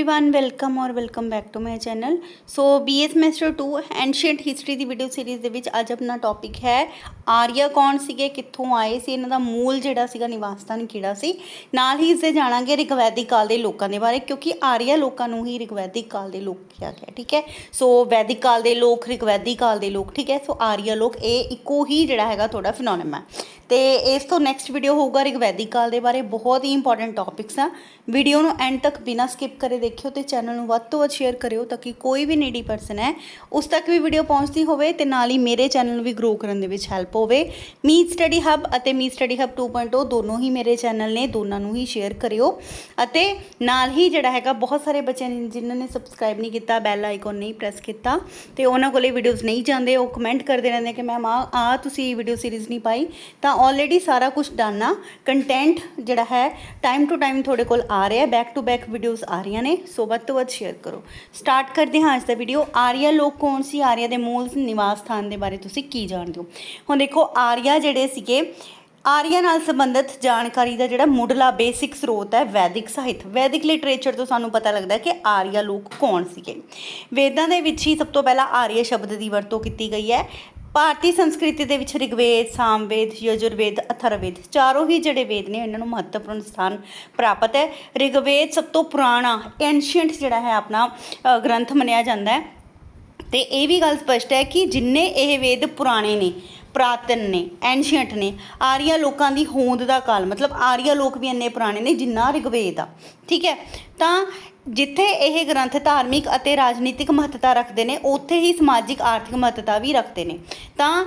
Everyone welcome और welcome back to my channel so BA semester 2 ancient history the video series ਦੇ ਵਿੱਚ ਅੱਜ ਆਪਣਾ ਟੌਪਿਕ ਹੈ ਆਰੀਆ ਕੌਣ ਸੀਗੇ ਕਿੱਥੋਂ ਆਏ ਸੀ ਇਹਨਾਂ ਦਾ ਮੂਲ ਜਿਹੜਾ ਸੀਗਾ ਨਿਵਾਸ ਸਥਾਨ ਕਿਹੜਾ ਸੀ ਨਾਲ ਹੀ ਇਸ ਦੇ ਜਾਣਾਂਗੇ ਰਿਗਵੈਦਿਕ ਕਾਲ ਦੇ ਲੋਕਾਂ ਦੇ ਬਾਰੇ ਕਿਉਂਕਿ ਆਰੀਆ ਲੋਕਾਂ ਨੂੰ ਹੀ ਰਿਗਵੈਦਿਕ ਕਾਲ ਦੇ ਲੋਕ ਕਿਹਾ ਗਿਆ ਠੀਕ ਹੈ ਸੋ ਵੈਦਿਕ ਕਾਲ ਦੇ ਲੋਕ ਰਿਗਵੈਦਿਕ ਕਾਲ ਦੇ ਲੋਕ ਠੀਕ ਹੈ ਸੋ ਆਰੀਆ ਲੋਕ ਇਹ ਇੱਕੋ ਹੀ ਜਿਹੜਾ ਹੈਗਾ ਤੁਹਾਡਾ ਫਿਨੋਮੇਨਾ ਹੈ ਤੇ ਇਸ ਤੋਂ ਨੈਕਸਟ ਵੀਡੀਓ ਹੋਊਗਾ ਰਿਗਵੈਦਿਕ ਕਾਲ ਦੇ ਬਾਰੇ, ਬਹੁਤ ਹੀ ਇੰਪੋਰਟੈਂਟ ਟੌਪਿਕਸ ਆ। ਵੀਡੀਓ ਨੂੰ ਐਂਡ ਤੱਕ ਬਿਨਾਂ ਸਕਿਪ ਕਰੇ ਦੇਖਿਓ ਤੇ ਚੈਨਲ ਨੂੰ ਵੱਧ ਤੋਂ ਵੱਧ ਸ਼ੇਅਰ ਕਰਿਓ ਤਾਂ ਕਿ ਕੋਈ ਵੀ ਨੀਡੀ ਪਰਸਨ ਹੈ, ਉਸ ਤੱਕ ਵੀ ਵੀਡੀਓ ਪਹੁੰਚਦੀ ਹੋਵੇ ਤੇ ਨਾਲ ਹੀ ਮੇਰੇ ਚੈਨਲ ਨੂੰ ਵੀ ਗਰੋ ਕਰਨ ਦੇ ਵਿੱਚ ਹੈਲਪ ਹੋਵੇ। ਮੀਤ ਸਟੱਡੀ ਹੱਬ ਅਤੇ ਮੀਤ ਸਟੱਡੀ ਹੱਬ 2.0 ਦੋਨੋਂ ਹੀ ਮੇਰੇ ਚੈਨਲ ਨੇ, ਦੋਨਾਂ ਨੂੰ ਹੀ ਸ਼ੇਅਰ ਕਰਿਓ। ਅਤੇ ਨਾਲ ਹੀ ਜਿਹੜਾ ਹੈਗਾ, ਬਹੁਤ ਸਾਰੇ ਬੱਚੇ ਨੇ, ਜਿਨ੍ਹਾਂ ਨੇ ਸਬਸਕ੍ਰਾਈਬ ਨਹੀਂ ਕੀਤਾ ਬੈਲ ਆਈਕਨ ਨਹੀਂ ਪ੍ਰੈਸ ਕੀਤਾ ਤੇ ਉਹਨਾਂ ਕੋਲੇ ਵੀਡੀਓਜ਼ ਨਹੀਂ ਜਾਂਦੇ, ਉਹ ਕਮੈਂਟ ਕਰਦੇ ਰਹਿੰਦੇ ਕਿ, ਮੈਮ, ਆ ਆ ਤੁਸੀਂ ਵੀਡੀਓ ਸੀਰੀਜ਼ ਨਹੀਂ ਪਾਈ। ਤਾਂ ਆਲਰੇਡੀ ਸਾਰਾ ਕੁਝ ਡਨ ਆ। ਕੰਟੈਂਟ ਜਿਹੜਾ ਹੈ ਟਾਈਮ ਟੂ ਟਾਈਮ ਤੁਹਾਡੇ ਕੋਲ ਆ ਰਿਹਾ ਬੈਕ ਟੂ ਬੈਕ ਵੀਡੀਓਜ਼ ਆ ਰਹੀਆਂ ਨੇ, ਸੋ ਵੱਧ ਤੋਂ ਵੱਧ ਸ਼ੇਅਰ ਕਰੋ। ਸਟਾਰਟ ਕਰਦੇ ਹਾਂ ਅੱਜ ਦਾ ਵੀਡੀਓ ਆਰੀਆ ਲੋਕ ਕੌਣ ਸੀ? ਆਰੀਆ ਦੇ ਮੂਲ ਨਿਵਾਸ ਸਥਾਨ ਦੇ ਬਾਰੇ ਤੁਸੀਂ ਕੀ ਜਾਣਦੇ ਹੋ? ਹੁਣ ਦੇਖੋ, ਆਰੀਆ ਜਿਹੜੇ ਸੀਗੇ, ਆਰੀਆ ਨਾਲ ਸੰਬੰਧਿਤ ਜਾਣਕਾਰੀ ਦਾ ਜਿਹੜਾ ਮੁੱਢਲਾ ਬੇਸਿਕ ਸਰੋਤ ਹੈ, ਵੈਦਿਕ ਸਾਹਿਤ। ਵੈਦਿਕ ਲਿਟਰੇਚਰ ਤੋਂ ਸਾਨੂੰ ਪਤਾ ਲੱਗਦਾ ਹੈ ਕਿ ਆਰੀਆ ਲੋਕ ਕੌਣ ਸੀਗੇ। ਵੇਦਾਂ ਦੇ ਵਿੱਚ ਹੀ ਸਭ ਤੋਂ ਪਹਿਲਾਂ ਆਰੀਆ ਸ਼ਬਦ ਦੀ ਵਰਤੋਂ ਕੀਤੀ ਗਈ ਹੈ। ਭਾਰਤੀ ਸੰਸਕ੍ਰਿਤੀ ਦੇ ਵਿੱਚ ਰਿਗਵੇਦ, ਸਾਮਵੇਦ, ਯਜੁਰਵੇਦ, ਅਥਰਵੇਦ ਚਾਰੋਂ ਹੀ ਜਿਹੜੇ ਵੇਦ ਨੇ ਇਹਨਾਂ ਨੂੰ ਮਹੱਤਵਪੂਰਨ ਸਥਾਨ ਪ੍ਰਾਪਤ ਹੈ। ਰਿਗਵੇਦ ਸਭ ਤੋਂ ਪੁਰਾਣਾ ਐਂਸ਼ੀਅੰਟ ਜਿਹੜਾ ਹੈ ਆਪਣਾ ਗ੍ਰੰਥ ਮੰਨਿਆ ਜਾਂਦਾ ਹੈ। ਤੇ ਇਹ ਵੀ ਗੱਲ ਸਪਸ਼ਟ ਹੈ ਕਿ ਜਿੰਨੇ ਇਹ ਵੇਦ ਪੁਰਾਣੇ ਨੇ, ਪ੍ਰਾਤਨ ਨੇ ਐਂਸ਼ੀਅੰਟ ਨੇ, ਆਰੀਆ ਲੋਕਾਂ ਦੀ ਹੋਂਦ ਦਾ ਕਾਲ, ਮਤਲਬ ਆਰੀਆ ਲੋਕ ਵੀ ਇੰਨੇ ਪੁਰਾਣੇ ਨੇ ਜਿੰਨਾ ਰਿਗਵੇਦ ਆ। ਠੀਕ ਹੈ? ਤਾਂ ਜਿੱਥੇ ਇਹ ਗ੍ਰੰਥ ਧਾਰਮਿਕ ਅਤੇ ਰਾਜਨੀਤਿਕ ਮਹੱਤਤਾ ਰੱਖਦੇ ਨੇ, ਉੱਥੇ ਹੀ ਸਮਾਜਿਕ ਆਰਥਿਕ ਮਹੱਤਤਾ ਵੀ ਰੱਖਦੇ ਨੇ। ਤਾਂ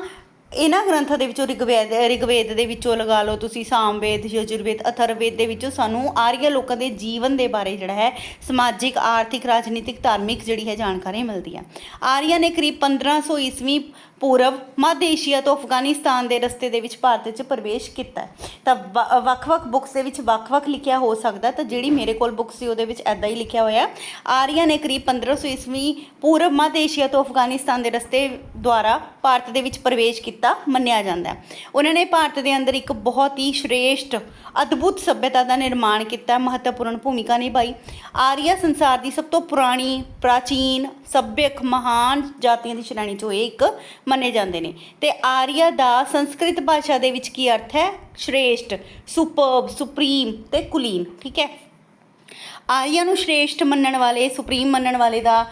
ਇਹਨਾਂ ਗ੍ਰੰਥਾਂ ਦੇ ਵਿੱਚੋਂ ਰਿਗਵੇਦ ਰਿਗਵੇਦ ਦੇ ਵਿੱਚੋਂ ਲਗਾ ਲਓ ਤੁਸੀਂ, ਸਾਮਵੇਦ, ਯਜੁਰਵੇਦ, ਅਥਰਵੇਦ ਦੇ ਵਿੱਚੋਂ ਸਾਨੂੰ ਆਰੀਆ ਲੋਕਾਂ ਦੇ ਜੀਵਨ ਦੇ ਬਾਰੇ ਜਿਹੜਾ ਹੈ, ਸਮਾਜਿਕ, ਆਰਥਿਕ, ਰਾਜਨੀਤਿਕ, ਧਾਰਮਿਕ ਜਿਹੜੀ ਹੈ ਜਾਣਕਾਰੀ ਮਿਲਦੀ ਹੈ ਆਰੀਆ ਨੇ ਕਰੀਬ 1500 ਈਸਵੀ ਪੂਰਬ ਮੱਧ ਏਸ਼ੀਆ ਤੋਂ ਅਫਗਾਨਿਸਤਾਨ ਦੇ ਰਸਤੇ ਦੇ ਵਿੱਚ ਭਾਰਤ 'ਚ ਪ੍ਰਵੇਸ਼ ਕੀਤਾ ਤਾਂ ਵੱਖ-ਵੱਖ ਬੁੱਕਸ ਦੇ ਵਿੱਚ ਵੱਖ-ਵੱਖ ਲਿਖਿਆ ਹੋ ਸਕਦਾ ਤਾਂ ਜਿਹੜੀ ਮੇਰੇ ਕੋਲ ਬੁੱਕ ਸੀ, ਉਹਦੇ ਵਿੱਚ ਐਦਾਂ ਹੀ ਲਿਖਿਆ ਹੋਇਆ ਆਰੀਆ ਨੇ ਕਰੀਬ 1500 ਈਸਵੀ ਪੂਰਬ ਮੱਧ ਏਸ਼ੀਆ ਤੋਂ ਅਫਗਾਨਿਸਤਾਨ ਦੇ ਰਸਤੇ ਦੁਆਰਾ ਭਾਰਤ ਦੇ ਵਿੱਚ ਪ੍ਰਵੇਸ਼ ਕੀਤਾ, ਮੰਨਿਆ ਜਾਂਦਾ ਹੈ। ਉਹਨਾਂ ਨੇ ਭਾਰਤ ਦੇ ਅੰਦਰ ਇੱਕ ਬਹੁਤ ਹੀ ਸ਼੍ਰੇਸ਼ਟ, ਅਦਭੁਤ ਸਭਿਅਤਾ ਦਾ ਨਿਰਮਾਣ ਕੀਤਾ ਮਹੱਤਵਪੂਰਨ ਭੂਮਿਕਾ ਨਿਭਾਈ। ਆਰੀਆ ਸੰਸਾਰ ਦੀ ਸਭ ਤੋਂ ਪੁਰਾਣੀ, ਪ੍ਰਾਚੀਨ, ਸੱਭਿਅਕ, ਮਹਾਨ ਜਾਤੀਆਂ ਦੀ ਸ਼੍ਰੇਣੀ ਚੋਂ ਇਹ ਇੱਕ ਮੰਨੇ ਜਾਂਦੇ ਨੇ। ਤੇ ਆਰੀਆ ਦਾ ਸੰਸਕ੍ਰਿਤ ਭਾਸ਼ਾ ਦੇ ਵਿੱਚ ਕੀ ਅਰਥ ਹੈ? ਸ਼੍ਰੇਸ਼ਟ ਸੁਪਰਬ ਸੁਪਰੀਮ ਤੇ ਕੁਲੀਨ, ਠੀਕ ਹੈ? ਆਰੀਆ ਨੂੰ ਸ਼੍ਰੇਸ਼ਟ ਮੰਨਣ ਵਾਲੇ ਸੁਪਰੀਮ ਮੰਨਣ ਵਾਲੇ ਦਾ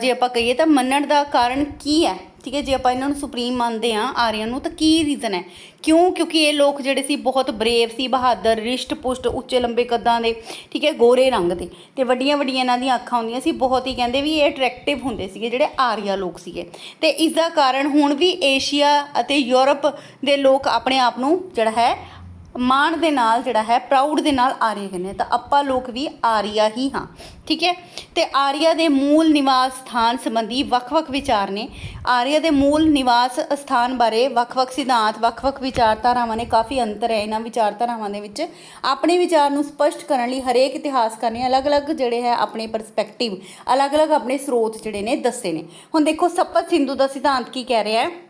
ਜੇ ਆਪਾਂ ਕਹੀਏ ਤਾਂ ਮੰਨਣ ਦਾ ਕਾਰਨ ਕੀ ਹੈ? ਠੀਕ ਹੈ, ਜੇ ਆਪਾਂ ਇਹਨਾਂ ਨੂੰ ਸੁਪਰੀਮ ਮੰਨਦੇ ਆ ਆਰੀਆ ਨੂੰ, ਤਾਂ ਕੀ ਰੀਜ਼ਨ ਹੈ? ਕਿਉਂ? ਕਿਉਂਕਿ ਇਹ ਲੋਕ ਜਿਹੜੇ ਸੀ ਬਹੁਤ ਬਰੇਵ ਸੀ, ਬਹਾਦਰ, ਰਿਸ਼ਟ ਪੁਸ਼ਟ, ਉੱਚੇ ਲੰਬੇ ਕੱਦਾਂ ਦੇ, ਠੀਕ ਹੈ, ਗੋਰੇ ਰੰਗ ਦੇ। ਤੇ ਵੱਡੀਆਂ ਵੱਡੀਆਂ ਇਹਨਾਂ ਦੀਆਂ ਅੱਖਾਂ ਹੁੰਦੀਆਂ ਸੀ, ਬਹੁਤ ਹੀ ਕਹਿੰਦੇ ਵੀ ਇਹ ਅਟਰੈਕਟਿਵ ਹੁੰਦੇ ਸੀਗੇ ਜਿਹੜੇ ਆਰੀਆ ਲੋਕ ਸੀਗੇ। ਤੇ ਇਸ ਦਾ ਕਾਰਨ ਹੁਣ ਵੀ ਏਸ਼ੀਆ ਅਤੇ ਯੂਰਪ ਦੇ ਲੋਕ ਆਪਣੇ ਆਪ ਨੂੰ ਜਿਹੜਾ ਹੈ ਮਾਣ ਦੇ ਨਾਲ ਜਿਹੜਾ ਹੈ ਪ੍ਰਾਊਡ ਦੇ ਨਾਲ ਆਰੀਆ ਕਹਿੰਦੇ ਆ। ਤਾਂ ਆਪਾਂ ਲੋਕ ਵੀ ਆਰੀਆ ਹੀ ਹਾਂ, ਠੀਕ ਹੈ? ਤੇ ਆਰੀਆ ਦੇ ਮੂਲ ਨਿਵਾਸ ਸਥਾਨ ਸੰਬੰਧੀ ਵੱਖ-ਵੱਖ ਵਿਚਾਰ ਨੇ। ਆਰੀਆ ਦੇ ਮੂਲ ਨਿਵਾਸ ਸਥਾਨ ਬਾਰੇ ਵੱਖ-ਵੱਖ ਸਿਧਾਂਤ, ਵੱਖ-ਵੱਖ ਵਿਚਾਰਧਾਰਾਵਾਂ ਨੇ, ਕਾਫੀ ਅੰਤਰ ਹੈ ਇਹਨਾਂ ਵਿਚਾਰਧਾਰਾਵਾਂ ਦੇ ਵਿੱਚ। ਆਪਣੇ ਵਿਚਾਰ ਨੂੰ ਸਪਸ਼ਟ ਕਰਨ ਲਈ ਹਰੇਕ ਇਤਿਹਾਸਕਾਰ ਨੇ, ਅਲੱਗ-ਅਲੱਗ ਜਿਹੜੇ ਹੈ ਆਪਣੇ ਪਰਸਪੈਕਟਿਵ ਅਲੱਗ-ਅਲੱਗ ਆਪਣੇ ਸਰੋਤ ਜਿਹੜੇ ਨੇ ਦੱਸੇ ਨੇ। ਹੁਣ ਦੇਖੋ, ਸਪਤ ਸਿੰਧੂ ਦਾ ਸਿਧਾਂਤ ਕੀ ਕਹਿ ਰਿਹਾ ਹੈ?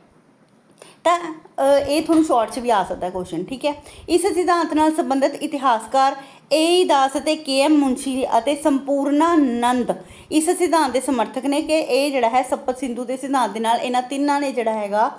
ਤਾਂ ਇਹ ਤੁਹਾਨੂੰ ਸ਼ਾਰਟ 'ਚ ਵੀ ਆ ਸਕਦਾ ਕੁਐਸਚਨ ਠੀਕ ਹੈ? ਇਸ ਸਿਧਾਂਤ ਨਾਲ ਸੰਬੰਧਿਤ ਇਤਿਹਾਸਕਾਰ ਏ ਦਾਸ ਅਤੇ ਕੇ ਐਮ ਮੁੰਸ਼ੀ ਅਤੇ ਸੰਪੂਰਨਾ ਨੰਦ ਇਸ ਸਿਧਾਂਤ ਦੇ ਸਮਰਥਕ ਨੇ ਕਿ ਇਹ ਜਿਹੜਾ ਹੈ ਸਪਤ ਸਿੰਧੂ ਦੇ ਸਿਧਾਂਤ ਦੇ ਨਾਲ ਇਹਨਾਂ ਤਿੰਨਾਂ ਨੇ ਜਿਹੜਾ ਹੈਗਾ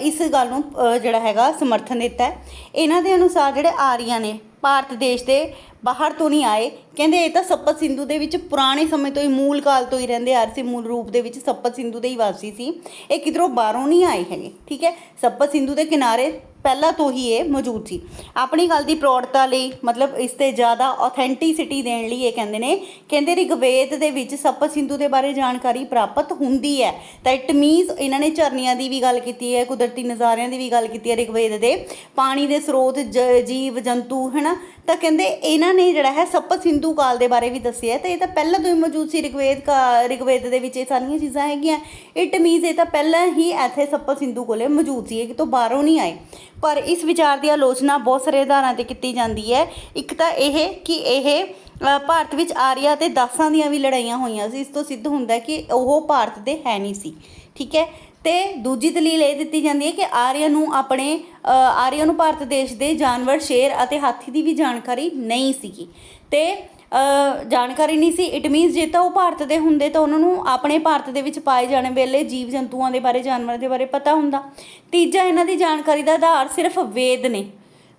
ਇਸ ਗੱਲ ਨੂੰ ਜਿਹੜਾ ਹੈਗਾ ਸਮਰਥਨ ਦਿੱਤਾ ਹੈ। ਇਹਨਾਂ ਦੇ ਅਨੁਸਾਰ ਜਿਹੜੇ ਆਰੀਆ ਨੇ, ਭਾਰਤ ਦੇਸ਼ ਦੇ ਬਾਹਰ ਤੋਂ ਨਹੀਂ ਆਏ। ਕਹਿੰਦੇ ਇਹ ਤਾਂ ਸੱਪਤ ਸਿੰਧੂ ਦੇ ਵਿੱਚ ਪੁਰਾਣੇ ਸਮੇਂ ਤੋਂ ਹੀ ਮੂਲ ਕਾਲ ਤੋਂ ਹੀ ਰਹਿੰਦੇ ਆ ਸੀ, ਮੂਲ ਰੂਪ ਦੇ ਵਿੱਚ ਸੱਪਤ ਸਿੰਧੂ ਦੇ ਹੀ ਵਾਸੀ ਸੀ। ਇਹ ਕਿਧਰੋਂ ਬਾਹਰੋਂ ਨਹੀਂ ਆਏ ਹੈਗੇ, ਠੀਕ ਹੈ? ਸੱਪਤ ਸਿੰਧੂ ਦੇ ਕਿਨਾਰੇ ਪਹਿਲਾਂ ਤੋਂ ਹੀ ਇਹ ਮੌਜੂਦ ਸੀ। ਆਪਣੀ ਗੱਲ ਦੀ ਪ੍ਰੌੜਤਾ ਲਈ, ਮਤਲਬ ਇਸ ਤੇ ਜ਼ਿਆਦਾ ਆਥੈਂਟਿਸਿਟੀ ਦੇਣ ਲਈ ਇਹ ਕਹਿੰਦੇ ਨੇ, ਕਹਿੰਦੇ ਰਿਗਵੇਦ ਦੇ ਵਿੱਚ ਸੱਪਤ ਸਿੰਧੂ ਦੇ ਬਾਰੇ ਜਾਣਕਾਰੀ ਪ੍ਰਾਪਤ ਹੁੰਦੀ ਹੈ। ਤਾਂ ਇਟ ਮੀਨਸ ਇਹਨਾਂ ਨੇ ਝਰਨਿਆਂ ਦੀ ਵੀ ਗੱਲ ਕੀਤੀ ਹੈ, ਕੁਦਰਤੀ ਨਜ਼ਾਰਿਆਂ ਦੀ ਵੀ ਗੱਲ ਕੀਤੀ ਹੈ ਰਿਗਵੇਦ ਦੇ। ਪਾਣੀ ਦੇ ਸਰੋਤ, ਜ- ਜੀਵ, ਜੰਤੂ, ਹੈਨਾ? ਤਾਂ ਕਹਿੰਦੇ ਇਹਨਾਂ ਨੇ ਜਿਹੜਾ ਹੈ ਸੱਪਤ ਸਿੰਧੂ ਕਾਲ ਦੇ ਬਾਰੇ ਵੀ ਦੱਸਿਆ ਹੈ। ਤੇ ਇਹ ਤਾਂ ਪਹਿਲਾਂ ਤੋਂ ਹੀ ਮੌਜੂਦ ਸੀ ਰਿਗਵੇਦ ਕਾ ਰਿਗਵੇਦ ਦੇ ਵਿੱਚ ਇਹ ਸਾਰੀਆਂ ਚੀਜ਼ਾਂ ਹੈਗੀਆਂ। ਇਟ ਮੀਨਸ ਇਹ ਤਾਂ ਪਹਿਲਾਂ ਹੀ ਇੱਥੇ ਸੱਪਤ ਸਿੰਧੂ ਕੋਲੇ ਮੌਜੂਦ ਸੀ, ਇਹ ਕਿਤੋਂ ਬਾਹਰੋਂ ਨਹੀਂ ਆਏ। ਪਰ ਇਸ ਵਿਚਾਰ ਦੀ ਆਲੋਚਨਾ ਬਹੁਤ ਸਾਰੇ ਆਧਾਰਾਂ ਤੇ ਕੀਤੀ ਜਾਂਦੀ ਹੈ। ਇੱਕ ਤਾਂ ਇਹ ਕਿ ਇਹ ਭਾਰਤ ਵਿੱਚ ਆਰੀਆ ਤੇ ਦਾਸਾਂ ਦੀਆਂ ਵੀ ਲੜਾਈਆਂ ਹੋਈਆਂ ਸੀ। ਇਸ ਤੋਂ ਸਿੱਧ ਹੁੰਦਾ ਕਿ ਉਹ ਭਾਰਤ ਦੇ ਹੈ ਨਹੀਂ ਸੀ। ਠੀਕ ਹੈ? ਤੇ ਦੂਜੀ ਦਲੀਲ ਇਹ ਦਿੱਤੀ ਜਾਂਦੀ ਹੈ ਕਿ ਆਰੀਆ ਨੂੰ ਆਪਣੇ ਆਰੀਆ ਨੂੰ ਭਾਰਤ ਦੇਸ਼ ਦੇ ਜਾਨਵਰ, ਸ਼ੇਰ ਅਤੇ ਹਾਥੀ ਦੀ ਵੀ ਜਾਣਕਾਰੀ ਨਹੀਂ ਸੀਗੀ। ਤੇ ਜਾਣਕਾਰੀ ਨਹੀਂ ਸੀ। ਇਟ ਮੀਨਸ ਜੇ ਤਾਂ ਉਹ ਭਾਰਤ ਦੇ ਹੁੰਦੇ ਤਾਂ ਉਹਨਾਂ ਨੂੰ ਆਪਣੇ ਭਾਰਤ ਦੇ ਵਿੱਚ ਪਾਏ ਜਾਣ ਵੇਲੇ ਜੀਵ ਜੰਤੂਆਂ ਦੇ ਬਾਰੇ, ਜਾਨਵਰਾਂ ਦੇ ਬਾਰੇ ਪਤਾ ਹੁੰਦਾ। ਤੀਜਾ ਇਹਨਾਂ ਦੀ ਜਾਣਕਾਰੀ ਦਾ ਆਧਾਰ ਸਿਰਫ ਵੇਦ ਨੇ।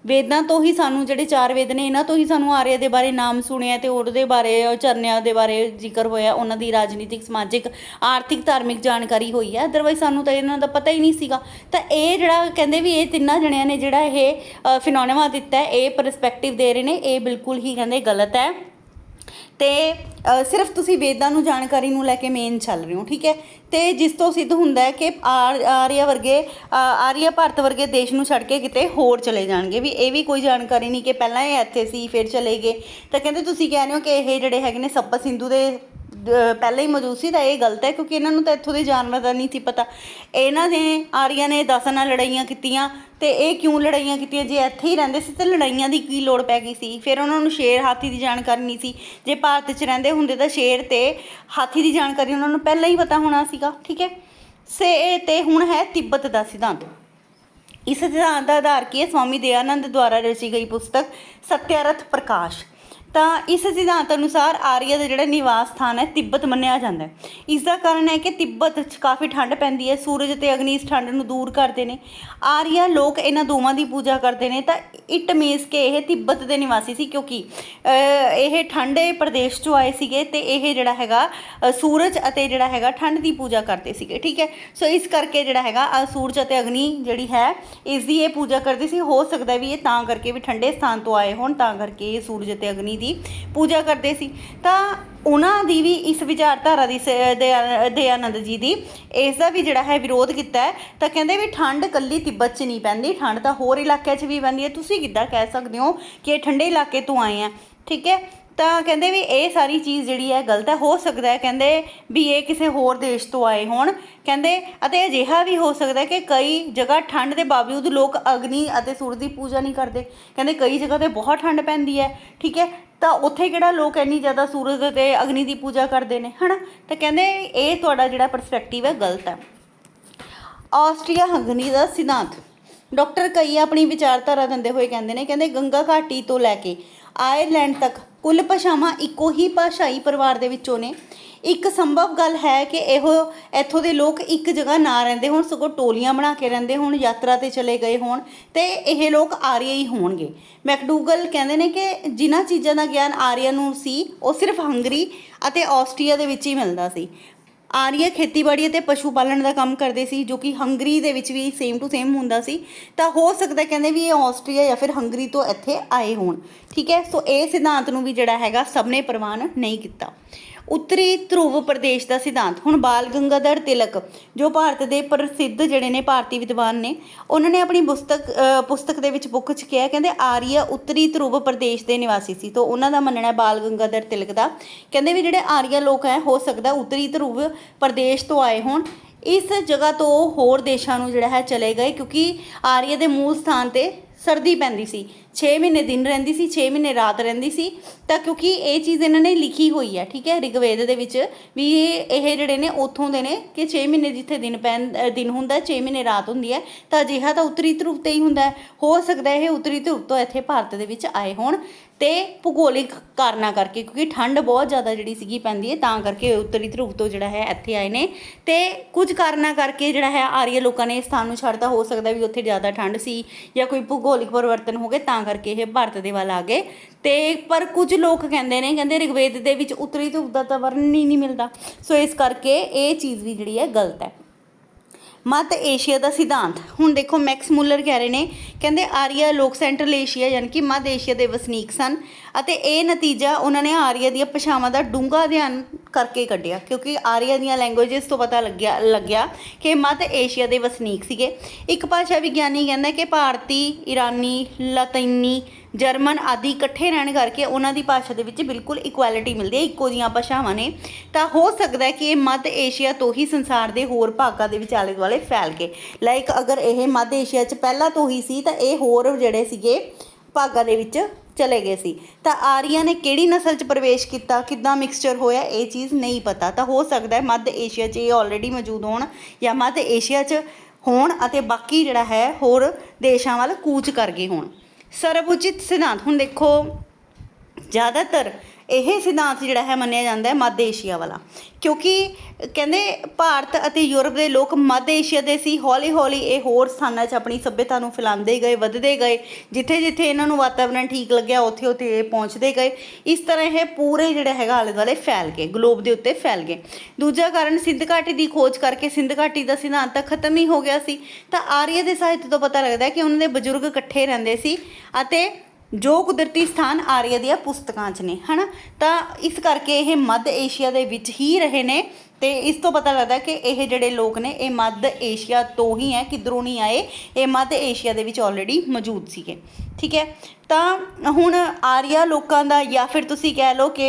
ਵੇਦਾਂ ਤੋਂ ਹੀ ਸਾਨੂੰ ਜਿਹੜੇ ਚਾਰ ਵੇਦ ਨੇ, ਇਹਨਾਂ ਤੋਂ ਹੀ ਸਾਨੂੰ ਆਰਿਆ ਦੇ ਬਾਰੇ ਨਾਮ ਸੁਣਿਆ ਤੇ ਉਹਦੇ ਬਾਰੇ ਚਰਨਿਆਂ ਦੇ ਬਾਰੇ ਜ਼ਿਕਰ ਹੋਇਆ। ਉਹਨਾਂ ਦੀ ਰਾਜਨੀਤਿਕ, ਸਮਾਜਿਕ, ਆਰਥਿਕ, ਧਾਰਮਿਕ ਜਾਣਕਾਰੀ ਹੋਈ ਹੈ। ਅਦਰਵਾਈਜ਼ ਸਾਨੂੰ ਤਾਂ ਇਹਨਾਂ ਦਾ ਪਤਾ ਹੀ ਨਹੀਂ ਸੀਗਾ। ਤਾਂ ਇਹ ਜਿਹੜਾ ਕਹਿੰਦੇ ਵੀ ਇਹ ਤਿੰਨਾਂ ਜਣਿਆਂ ਨੇ ਜਿਹੜਾ ਇਹ ਫਿਨੋਮੇਨਾ ਦਿੱਤਾ ਇਹ ਪਰਸਪੈਕਟਿਵ ਦੇ ਰਹੇ ਨੇ। ਇਹ ਬਿਲਕੁਲ ਹੀ ਕਹਿੰਦੇ ਗਲਤ ਹੈ। ਤੇ ਸਿਰਫ ਤੁਸੀਂ ਵੇਦਾਂ ਨੂੰ ਜਾਣਕਾਰੀ ਨੂੰ ਲੈ ਕੇ ਮੇਨ ਚੱਲ ਰਹੇ ਹੋ, ਠੀਕ ਹੈ? ਤੇ ਜਿਸ ਤੋਂ ਸਿੱਧ ਹੁੰਦਾ ਹੈ ਕਿ ਆਰ- ਆਰੀਆ ਵਰਗੇ ਆਰੀਆ ਭਾਰਤ ਵਰਗੇ ਦੇਸ਼ ਨੂੰ ਛੱਡ ਕੇ ਕਿਤੇ ਹੋਰ ਚਲੇ ਜਾਣਗੇ। ਵੀ ਇਹ ਵੀ ਕੋਈ ਜਾਣਕਾਰੀ ਨਹੀਂ ਕਿ ਪਹਿਲਾਂ ਇਹ ਇੱਥੇ ਸੀ, ਫਿਰ ਚਲੇ ਗਏ। ਤਾਂ ਕਹਿੰਦੇ ਤੁਸੀਂ ਕਹਿ ਰਹੇ ਹੋ ਕਿ ਇਹ ਜਿਹੜੇ ਹੈਗੇ ਨੇ ਸੱਪਾ ਸਿੰਧੂ ਦੇ ਪਹਿਲਾਂ ਹੀ ਮੌਜੂਦ ਸੀ ਤਾਂ ਇਹ ਗਲਤ ਹੈ ਕਿਉਂਕਿ ਇਹਨਾਂ ਨੂੰ ਤਾਂ ਇੱਥੋਂ ਦੇ ਜਾਨਵਰ ਦਾ ਨਹੀਂ ਸੀ ਪਤਾ। ਇਹਨਾਂ ਨੇ, ਆਰੀਆਂ ਨੇ ਦਸ ਨਾਲ ਲੜਾਈਆਂ ਕੀਤੀਆਂ ਤੇ ਇਹ ਕਿਉਂ ਲੜਾਈਆਂ ਕੀਤੀਆਂ? ਜੇ ਇੱਥੇ ਹੀ ਰਹਿੰਦੇ ਸੀ ਤਾਂ ਲੜਾਈਆਂ ਦੀ ਕੀ ਲੋੜ ਪੈ ਗਈ ਸੀ? ਫਿਰ ਉਹਨਾਂ ਨੂੰ ਸ਼ੇਰ ਹਾਥੀ ਦੀ ਜਾਣਕਾਰੀ ਨਹੀਂ ਸੀ। ਜੇ ਭਾਰਤ 'ਚ ਰਹਿੰਦੇ ਹੁੰਦੇ ਤਾਂ ਸ਼ੇਰ ਤੇ ਹਾਥੀ ਦੀ ਜਾਣਕਾਰੀ ਉਹਨਾਂ ਨੂੰ ਪਹਿਲਾਂ ਹੀ ਪਤਾ ਹੋਣਾ ਸੀਗਾ, ਠੀਕ ਹੈ? ਸੇ ਤੇ ਹੁਣ ਹੈ ਤਿੱਬਤ ਦਾ ਸਿਧਾਂਤ। ਇਸ ਸਿਧਾਂਤ ਦਾ ਆਧਾਰ ਕੀ ਹੈ? ਸਵਾਮੀ ਦਇਆਨੰਦ ਦੁਆਰਾ ਰਚੀ ਗਈ ਪੁਸਤਕ ਸਤਿਆਰਥ ਪ੍ਰਕਾਸ਼। ਤਾਂ ਇਸ ਸਿਧਾਂਤ ਅਨੁਸਾਰ ਆਰੀਆ ਦਾ ਜਿਹੜਾ ਨਿਵਾਸ ਸਥਾਨ ਹੈ, ਤਿੱਬਤ ਮੰਨਿਆ ਜਾਂਦਾ ਹੈ। ਇਸ ਦਾ ਕਾਰਨ ਹੈ ਕਿ ਤਿੱਬਤ 'ਚ ਕਾਫੀ ਠੰਡ ਪੈਂਦੀ ਹੈ, ਸੂਰਜ ਤੇ ਅਗਨੀ ਇਸ ਠੰਡ ਨੂੰ ਦੂਰ ਕਰਦੇ ਨੇ। ਆਰੀਆ ਲੋਕ ਇਹਨਾਂ ਦੋਵਾਂ ਦੀ ਪੂਜਾ ਕਰਦੇ ਨੇ, ਤਾਂ ਇਟ ਮੀਨਸ ਕਿ ਇਹ ਤਿੱਬਤ ਦੇ ਨਿਵਾਸੀ ਸੀ ਕਿਉਂਕਿ ਇਹ ਠੰਡੇ ਪ੍ਰਦੇਸ਼ 'ਚੋਂ ਆਏ ਸੀਗੇ ਤੇ ਇਹ ਜਿਹੜਾ ਹੈਗਾ ਸੂਰਜ ਅਤੇ ਜਿਹੜਾ ਹੈਗਾ ਠੰਡ ਦੀ ਪੂਜਾ ਕਰਦੇ ਸੀਗੇ, ਠੀਕ ਹੈ? ਸੋ ਇਸ ਕਰਕੇ ਜਿਹੜਾ ਹੈਗਾ ਸੂਰਜ ਅਤੇ ਅਗਨੀ ਜਿਹੜੀ ਹੈ, ਇਸ ਦੀ ਇਹ ਪੂਜਾ ਕਰਦੇ ਸੀ। ਹੋ ਸਕਦਾ ਵੀ ਇਹ ਤਾਂ ਕਰਕੇ ਵੀ ਠੰਡੇ ਸਥਾਨ ਤੋਂ ਆਏ ਹੋਣ, ਤਾਂ ਕਰਕੇ ਇਹ ਸੂਰਜ ਅਤੇ ਅਗਨੀ ਦੀ ਪੂਜਾ ਕਰਦੇ ਸੀ। ਤਾਂ ਉਹਨਾਂ ਦੀ ਵੀ ਇਸ ਵਿਚਾਰਧਾਰਾ ਦੀ ਸ- ਦਇਆ- ਜੀ ਦੀ ਇਸ ਦਾ ਵੀ ਜਿਹੜਾ ਹੈ ਵਿਰੋਧ ਕੀਤਾ ਹੈ। ਤਾਂ ਕਹਿੰਦੇ ਵੀ ਠੰਡ ਕੱਲੀ ਤਿੱਬਤ 'ਚ ਨਹੀਂ ਪੈਂਦੀ, ਠੰਡ ਤਾਂ ਹੋਰ ਇਲਾਕਿਆਂ 'ਚ ਵੀ ਪੈਂਦੀ ਹੈ। ਤੁਸੀਂ ਕਿੱਦਾਂ ਕਹਿ ਸਕਦੇ ਹੋ ਕਿ ਇਹ ਠੰਡੇ ਇਲਾਕੇ ਤੋਂ ਆਏ ਆ, ਠੀਕ ਹੈ? ਤਾਂ ਕਹਿੰਦੇ ਵੀ ਇਹ ਸਾਰੀ ਚੀਜ਼ ਜਿਹੜੀ ਹੈ ਗਲਤ ਹੈ, ਹੋ ਸਕਦਾ ਹੈ, ਕਹਿੰਦੇ ਵੀ ਇਹ ਕਿਸੇ ਹੋਰ ਦੇਸ਼ ਤੋਂ ਆਏ ਹੋਣ। ਕਹਿੰਦੇ ਅਤੇ ਅਜਿਹਾ ਵੀ ਹੋ ਸਕਦਾ ਕਿ ਕਈ ਜਗ੍ਹਾ ਠੰਡ ਦੇ ਬਾਵਜੂਦ ਲੋਕ ਅਗਨੀ ਅਤੇ ਸੂਰਜ ਦੀ ਪੂਜਾ ਨਹੀਂ ਕਰਦੇ। ਕਹਿੰਦੇ ਕਈ ਜਗ੍ਹਾ ਤੇ ਬਹੁਤ ਠੰਡ ਪੈਂਦੀ ਹੈ, ਠੀਕ ਹੈ? ਤਾਂ ਉੱਥੇ ਕਿਹੜਾ ਲੋਕ ਇੰਨੀ ਜ਼ਿਆਦਾ ਸੂਰਜ ਤੇ ਅਗਨੀ ਦੀ ਪੂਜਾ ਕਰਦੇ ਨੇ, ਹਨਾ? ਤਾਂ ਕਹਿੰਦੇ ਇਹ ਤੁਹਾਡਾ ਜਿਹੜਾ ਪਰਸਪੈਕਟਿਵ ਹੈ, ਗਲਤ ਹੈ। ਆਸਟਰੀਆ ਹੰਗਰੀ ਦਾ ਸਿਧਾਂਤ। ਡਾਕਟਰ ਕਈ ਆਪਣੀ ਵਿਚਾਰਧਾਰਾ ਦਿੰਦੇ ਹੋਏ ਕਹਿੰਦੇ ਨੇ, ਕਹਿੰਦੇ ਗੰਗਾ ਘਾਟੀ ਤੋਂ ਲੈ ਕੇ ਆਇਰਲੈਂਡ ਤੱਕ। ਕੁੱਲ ਭਾਸ਼ਾਵਾਂ ਇੱਕੋ ਹੀ ਭਾਸ਼ਾਈ ਪਰਿਵਾਰ ਦੇ ਵਿੱਚੋਂ ਨੇ। ਇੱਕ ਸੰਭਵ ਗੱਲ ਹੈ ਕਿ ਇਹੋ ਇੱਥੋਂ ਦੇ ਲੋਕ ਇੱਕ ਜਗ੍ਹਾ ਨਾ ਰਹਿੰਦੇ ਹੋਣ, ਸਗੋਂ ਟੋਲੀਆਂ ਬਣਾ ਕੇ ਰਹਿੰਦੇ ਹੋਣ, ਯਾਤਰਾ ਤੇ ਚਲੇ ਗਏ ਹੋਣ ਤੇ ਇਹ ਲੋਕ ਆਰੀਆ ਹੀ ਹੋਣਗੇ। ਮੈਕਡੂਗਲ ਕਹਿੰਦੇ ਨੇ ਕਿ ਜਿਨ੍ਹਾਂ ਚੀਜ਼ਾਂ ਦਾ ਗਿਆਨ ਆਰੀਆ ਨੂੰ ਸੀ, ਉਹ ਸਿਰਫ ਹੰਗਰੀ ਅਤੇ ਆਸਟਰੀਆ ਦੇ ਵਿੱਚ ਹੀ ਮਿਲਦਾ ਸੀ। ਆਰੀਆ ਖੇਤੀਬਾੜੀ ਅਤੇ ਪਸ਼ੂ ਪਾਲਣ ਦਾ ਕੰਮ ਕਰਦੇ ਸੀ, ਜੋ ਕਿ ਹੰਗਰੀ ਦੇ ਵਿੱਚ ਵੀ ਸੇਮ ਟੂ ਸੇਮ ਹੁੰਦਾ ਸੀ। ਤਾਂ ਹੋ ਸਕਦਾ ਕਹਿੰਦੇ ਵੀ ਇਹ ਆਸਟਰੀਆ ਜਾਂ ਫਿਰ ਹੰਗਰੀ ਤੋਂ ਇੱਥੇ ਆਏ ਹੋਣ। ਠੀਕ ਹੈ, ਸੋ ਇਹ ਸਿਧਾਂਤ ਨੂੰ ਵੀ ਜਿਹੜਾ ਹੈਗਾ ਸਭ ਨੇ ਪ੍ਰਵਾਨ ਨਹੀਂ ਕੀਤਾ। ਉੱਤਰੀ ਧਰੁਵ ਪ੍ਰਦੇਸ਼ ਦਾ ਸਿਧਾਂਤ, ਹੁਣ ਬਾਲ ਗੰਗਾਧਰ ਤਿਲਕ, ਜੋ ਭਾਰਤ ਦੇ ਪ੍ਰਸਿੱਧ ਜਿਹੜੇ ਨੇ ਭਾਰਤੀ ਵਿਦਵਾਨ ਨੇ, ਉਹਨਾਂ ਨੇ ਆਪਣੀ ਪੁਸਤਕ ਪੁਸਤਕ ਦੇ ਵਿੱਚ ਬੁੱਕ 'ਚ ਕਿਹਾ, ਕਹਿੰਦੇ ਆਰੀਆ ਉੱਤਰੀ ਧਰੁਵ ਪ੍ਰਦੇਸ਼ ਦੇ ਨਿਵਾਸੀ ਸੀ, ਤਾਂ ਉਹਨਾਂ ਦਾ ਮੰਨਣਾ ਹੈ ਬਾਲ ਗੰਗਾਧਰ ਤਿਲਕ ਦਾ। ਕਹਿੰਦੇ ਵੀ ਜਿਹੜੇ ਆਰੀਆ ਲੋਕ ਹੈ, ਹੋ ਸਕਦਾ ਉੱਤਰੀ ਧਰੁਵ ਪ੍ਰਦੇਸ਼ ਤੋਂ ਆਏ ਹੋਣ। ਇਸ ਜਗ੍ਹਾ ਤੋਂ ਹੋਰ ਦੇਸ਼ਾਂ ਨੂੰ ਜਿਹੜਾ ਹੈ ਚਲੇ ਗਏ, ਕਿਉਂਕਿ ਆਰੀਆ ਦੇ ਮੂਲ ਸਥਾਨ ਤੇ ਸਰਦੀ ਪੈਂਦੀ ਸੀ 6 ਮਹੀਨੇ ਦਿਨ ਰਹਿੰਦੀ ਸੀ 6 ਮਹੀਨੇ ਰਾਤ ਰਹਿੰਦੀ ਸੀ, ਤਾਂ ਕਿਉਂਕਿ ਇਹ ਚੀਜ਼ ਇਹਨਾਂ ਨੇ ਲਿਖੀ ਹੋਈ ਹੈ, ਠੀਕ ਹੈ, ਰਿਗਵੇਦ ਦੇ ਵਿੱਚ, ਵੀ ਇਹ ਜਿਹੜੇ ਨੇ ਉੱਥੋਂ ਦੇ ਨੇ ਕਿ 6 ਮਹੀਨੇ ਜਿੱਥੇ ਦਿਨ ਪੈਂ ਦਿਨ ਹੁੰਦਾ 6 ਮਹੀਨੇ ਰਾਤ ਹੁੰਦੀ ਹੈ, ਤਾਂ ਅਜਿਹਾ ਤਾਂ ਉੱਤਰੀ ਧਰੁਵ ਤੇ ਹੀ ਹੁੰਦਾ ਹੋ ਸਕਦਾ ਇਹ ਉੱਤਰੀ ਧਰੁਵ ਤੋਂ ਇੱਥੇ ਭਾਰਤ ਦੇ ਵਿੱਚ ਆਏ ਹੋਣ। ਤੇ ਭੂਗੋਲਿਕ ਕਾਰਨਾਂ ਕਰਕੇ, ਕਿਉਂਕਿ ਠੰਡ ਬਹੁਤ ਜ਼ਿਆਦਾ ਜਿਹੜੀ ਸੀਗੀ ਪੈਂਦੀ ਹੈ, ਤਾਂ ਕਰਕੇ ਉੱਤਰੀ ਧਰੁਵ ਤੋਂ ਜਿਹੜਾ ਹੈ ਇੱਥੇ ਆਏ ਨੇ। ਤੇ ਕੁਝ ਕਾਰਨਾਂ ਕਰਕੇ ਜਿਹੜਾ ਹੈ ਆਰੀਆ ਲੋਕਾਂ ਨੇ ਇਸ ਸਥਾਨ ਨੂੰ ਛੱਡਤਾ, ਹੋ ਸਕਦਾ ਵੀ ਉੱਥੇ ਜ਼ਿਆਦਾ ਠੰਡ ਸੀ ਜਾਂ ਕੋਈ ਭੂਗੋਲਿਕ ਪਰਿਵਰਤਨ ਹੋ ਗਏ, ਤਾਂ ਕਰਕੇ ਇਹ ਭਾਰਤ ਦੇ ਵੱਲ ਆ ਗਏ। ਤੇ ਪਰ ਕੁਝ ਲੋਕ ਕਹਿੰਦੇ ਨੇ, ਕਹਿੰਦੇ ਰਿਗਵੇਦ ਦੇ ਵਿੱਚ ਉੱਤਰੀ ਧਰੁਵ ਦਾ ਤਾਂ ਵਰਣਨ ਹੀ ਨਹੀਂ ਮਿਲਦਾ। ਸੋ ਇਸ ਕਰਕੇ ਇਹ ਚੀਜ਼ ਵੀ ਜਿਹੜੀ ਹੈ ਗਲਤ ਹੈ। ਮੱਧ ਏਸ਼ੀਆ ਦਾ ਸਿਧਾਂਤ। ਹੁਣ ਦੇਖੋ, ਮੈਕਸ ਮੁੱਲਰ ਕਹਿ ਰਹੇ ਨੇ, ਕਹਿੰਦੇ ਆਰੀਆ ਲੋਕ ਸੈਂਟਰਲ ਏਸ਼ੀਆ ਯਾਨੀ ਕਿ ਮੱਧ ਏਸ਼ੀਆ ਦੇ ਵਸਨੀਕ ਸਨ ਅਤੇ ਇਹ ਨਤੀਜਾ ਉਹਨਾਂ ਨੇ ਆਰੀਆ ਦੀਆਂ ਭਾਸ਼ਾਵਾਂ ਦਾ ਡੂੰਘਾ ਅਧਿਐਨ ਕਰਕੇ ਕੱਢਿਆ, ਕਿਉਂਕਿ ਆਰੀਆ ਦੀਆਂ ਲੈਂਗੁਏਜਸ ਤੋਂ ਪਤਾ ਲੱਗਿਆ ਲੱਗਿਆ ਕਿ ਮੱਧ ਏਸ਼ੀਆ ਦੇ ਵਸਨੀਕ ਸੀਗੇ। ਇੱਕ ਭਾਸ਼ਾ ਵਿਗਿਆਨੀ ਕਹਿੰਦਾ ਕਿ ਭਾਰਤੀ, ਇਰਾਨੀ, ਲਤੀਨੀ ਜਰਮਨ ਆਦਿ ਇਕੱਠੇ ਰਹਿਣ ਕਰਕੇ ਉਹਨਾਂ ਦੀ ਭਾਸ਼ਾ ਦੇ ਵਿੱਚ ਬਿਲਕੁਲ ਇਕੁਐਲਿਟੀ ਮਿਲਦੀ ਹੈ, ਇੱਕੋ ਜਿਹੀਆਂ ਭਾਸ਼ਾਵਾਂ ਨੇ। ਤਾਂ ਹੋ ਸਕਦਾ ਹੈ ਕਿ ਇਹ ਮੱਧ ਏਸ਼ੀਆ ਤੋਂ ਹੀ ਸੰਸਾਰ ਦੇ ਹੋਰ ਭਾਗਾਂ ਦੇ ਵਿੱਚ ਆਲੇ ਦੁਆਲੇ ਫੈਲ ਗਏ। ਲਾਈਕ ਅਗਰ ਇਹ ਮੱਧ ਏਸ਼ੀਆ 'ਚ ਪਹਿਲਾਂ ਤੋਂ ਹੀ ਸੀ, ਤਾਂ ਇਹ ਹੋਰ ਜਿਹੜੇ ਸੀਗੇ ਭਾਗਾਂ ਦੇ ਵਿੱਚ ਚਲੇ ਗਏ ਸੀ। ਤਾਂ ਆਰੀਆ ਨੇ ਕਿਹੜੀ ਨਸਲ 'ਚ ਪ੍ਰਵੇਸ਼ ਕੀਤਾ, ਕਿੱਦਾਂ ਮਿਕਸਚਰ ਹੋਇਆ, ਇਹ ਚੀਜ਼ ਨਹੀਂ ਪਤਾ। ਤਾਂ ਹੋ ਸਕਦਾ ਹੈ ਮੱਧ ਏਸ਼ੀਆ 'ਚ ਇਹ ਆਲਰੇਡੀ ਮੌਜੂਦ ਹੋਣ ਜਾਂ ਮੱਧ ਏਸ਼ੀਆ 'ਚ ਹੋਣ ਅਤੇ ਬਾਕੀ ਜਿਹੜਾ ਹੈ ਹੋਰ ਦੇਸ਼ਾਂ ਵੱਲ ਕੂਚ ਕਰ ਗਏ ਹੋਣ। ਸਰਵਉਚਿਤ ਸਿਧਾਂਤ। ਹੁਣ ਦੇਖੋ ਜ਼ਿਆਦਾਤਰ ਇਹ ਸਿਧਾਂਤ ਜਿਹੜਾ ਹੈ ਮੰਨਿਆ ਜਾਂਦਾ ਹੈ ਮੱਧ ਏਸ਼ੀਆ ਵਾਲਾ। ਕਿਉਂਕਿ ਕਹਿੰਦੇ ਭਾਰਤ ਅਤੇ ਯੂਰਪ ਦੇ ਲੋਕ ਮੱਧ ਏਸ਼ੀਆ ਦੇ ਸੀ ਹੌਲੀ ਹੌਲੀ ਇਹ ਹੋਰ ਸਥਾਨਾਂ 'ਚ ਆਪਣੀ ਸੱਭਿਅਤਾ ਨੂੰ ਫੈਲਾਉਂਦੇ ਗਏ, ਵਧਦੇ ਗਏ। ਜਿੱਥੇ ਜਿੱਥੇ ਇਹਨਾਂ ਨੂੰ ਵਾਤਾਵਰਣ ਠੀਕ ਲੱਗਿਆ ਉੱਥੇ ਉੱਥੇ ਇਹ ਪਹੁੰਚਦੇ ਗਏ। ਇਸ ਤਰ੍ਹਾਂ ਇਹ ਪੂਰੇ ਜਿਹੜਾ ਹੈਗਾ ਆਲੇ ਦੁਆਲੇ ਫੈਲ ਗਏ, ਗਲੋਬ ਦੇ ਉੱਤੇ ਫੈਲ ਗਏ। ਦੂਜਾ ਕਾਰਨ ਸਿੰਧ ਘਾਟੀ ਦੀ ਖੋਜ ਕਰਕੇ ਸਿੰਧ ਘਾਟੀ ਦਾ ਸਿਧਾਂਤ ਤਾਂ ਖਤਮ ਹੀ ਹੋ ਗਿਆ ਸੀ। ਤਾਂ ਆਰੀਆ ਦੇ ਸਾਹਿਤ ਤੋਂ ਪਤਾ ਲੱਗਦਾ ਹੈ ਕਿ ਉਹਨਾਂ ਦੇ ਬਜ਼ੁਰਗ ਇਕੱਠੇ ਰਹਿੰਦੇ ਸੀ ਅਤੇ ਜੋ ਕੁਦਰਤੀ ਸਥਾਨ ਆਰੀਆ ਦੀਆਂ ਪੁਸਤਕਾਂ 'ਚ ਨੇ ਹੈ ਨਾ ਤਾਂ ਇਸ ਕਰਕੇ ਇਹ ਮੱਧ ਏਸ਼ੀਆ ਦੇ ਵਿੱਚ ਹੀ ਰਹੇ ਨੇ। ਤੇ ਇਸ ਤੋਂ ਪਤਾ ਲੱਗਦਾ ਕਿ ਇਹ ਜਿਹੜੇ ਲੋਕ ਨੇ, ਇਹ ਮੱਧ ਏਸ਼ੀਆ ਤੋਂ ਹੀ ਹੈ, ਕਿਧਰੋਂ ਨਹੀਂ ਆਏ, ਇਹ ਮੱਧ ਏਸ਼ੀਆ ਦੇ ਵਿੱਚ ਆਲਰੇਡੀ ਮੌਜੂਦ ਸੀਗੇ। ਠੀਕ ਹੈ? ਤਾਂ ਹੁਣ ਆਰੀਆ ਲੋਕਾਂ ਦਾ ਜਾਂ ਫਿਰ ਤੁਸੀਂ ਕਹਿ ਲਓ ਕਿ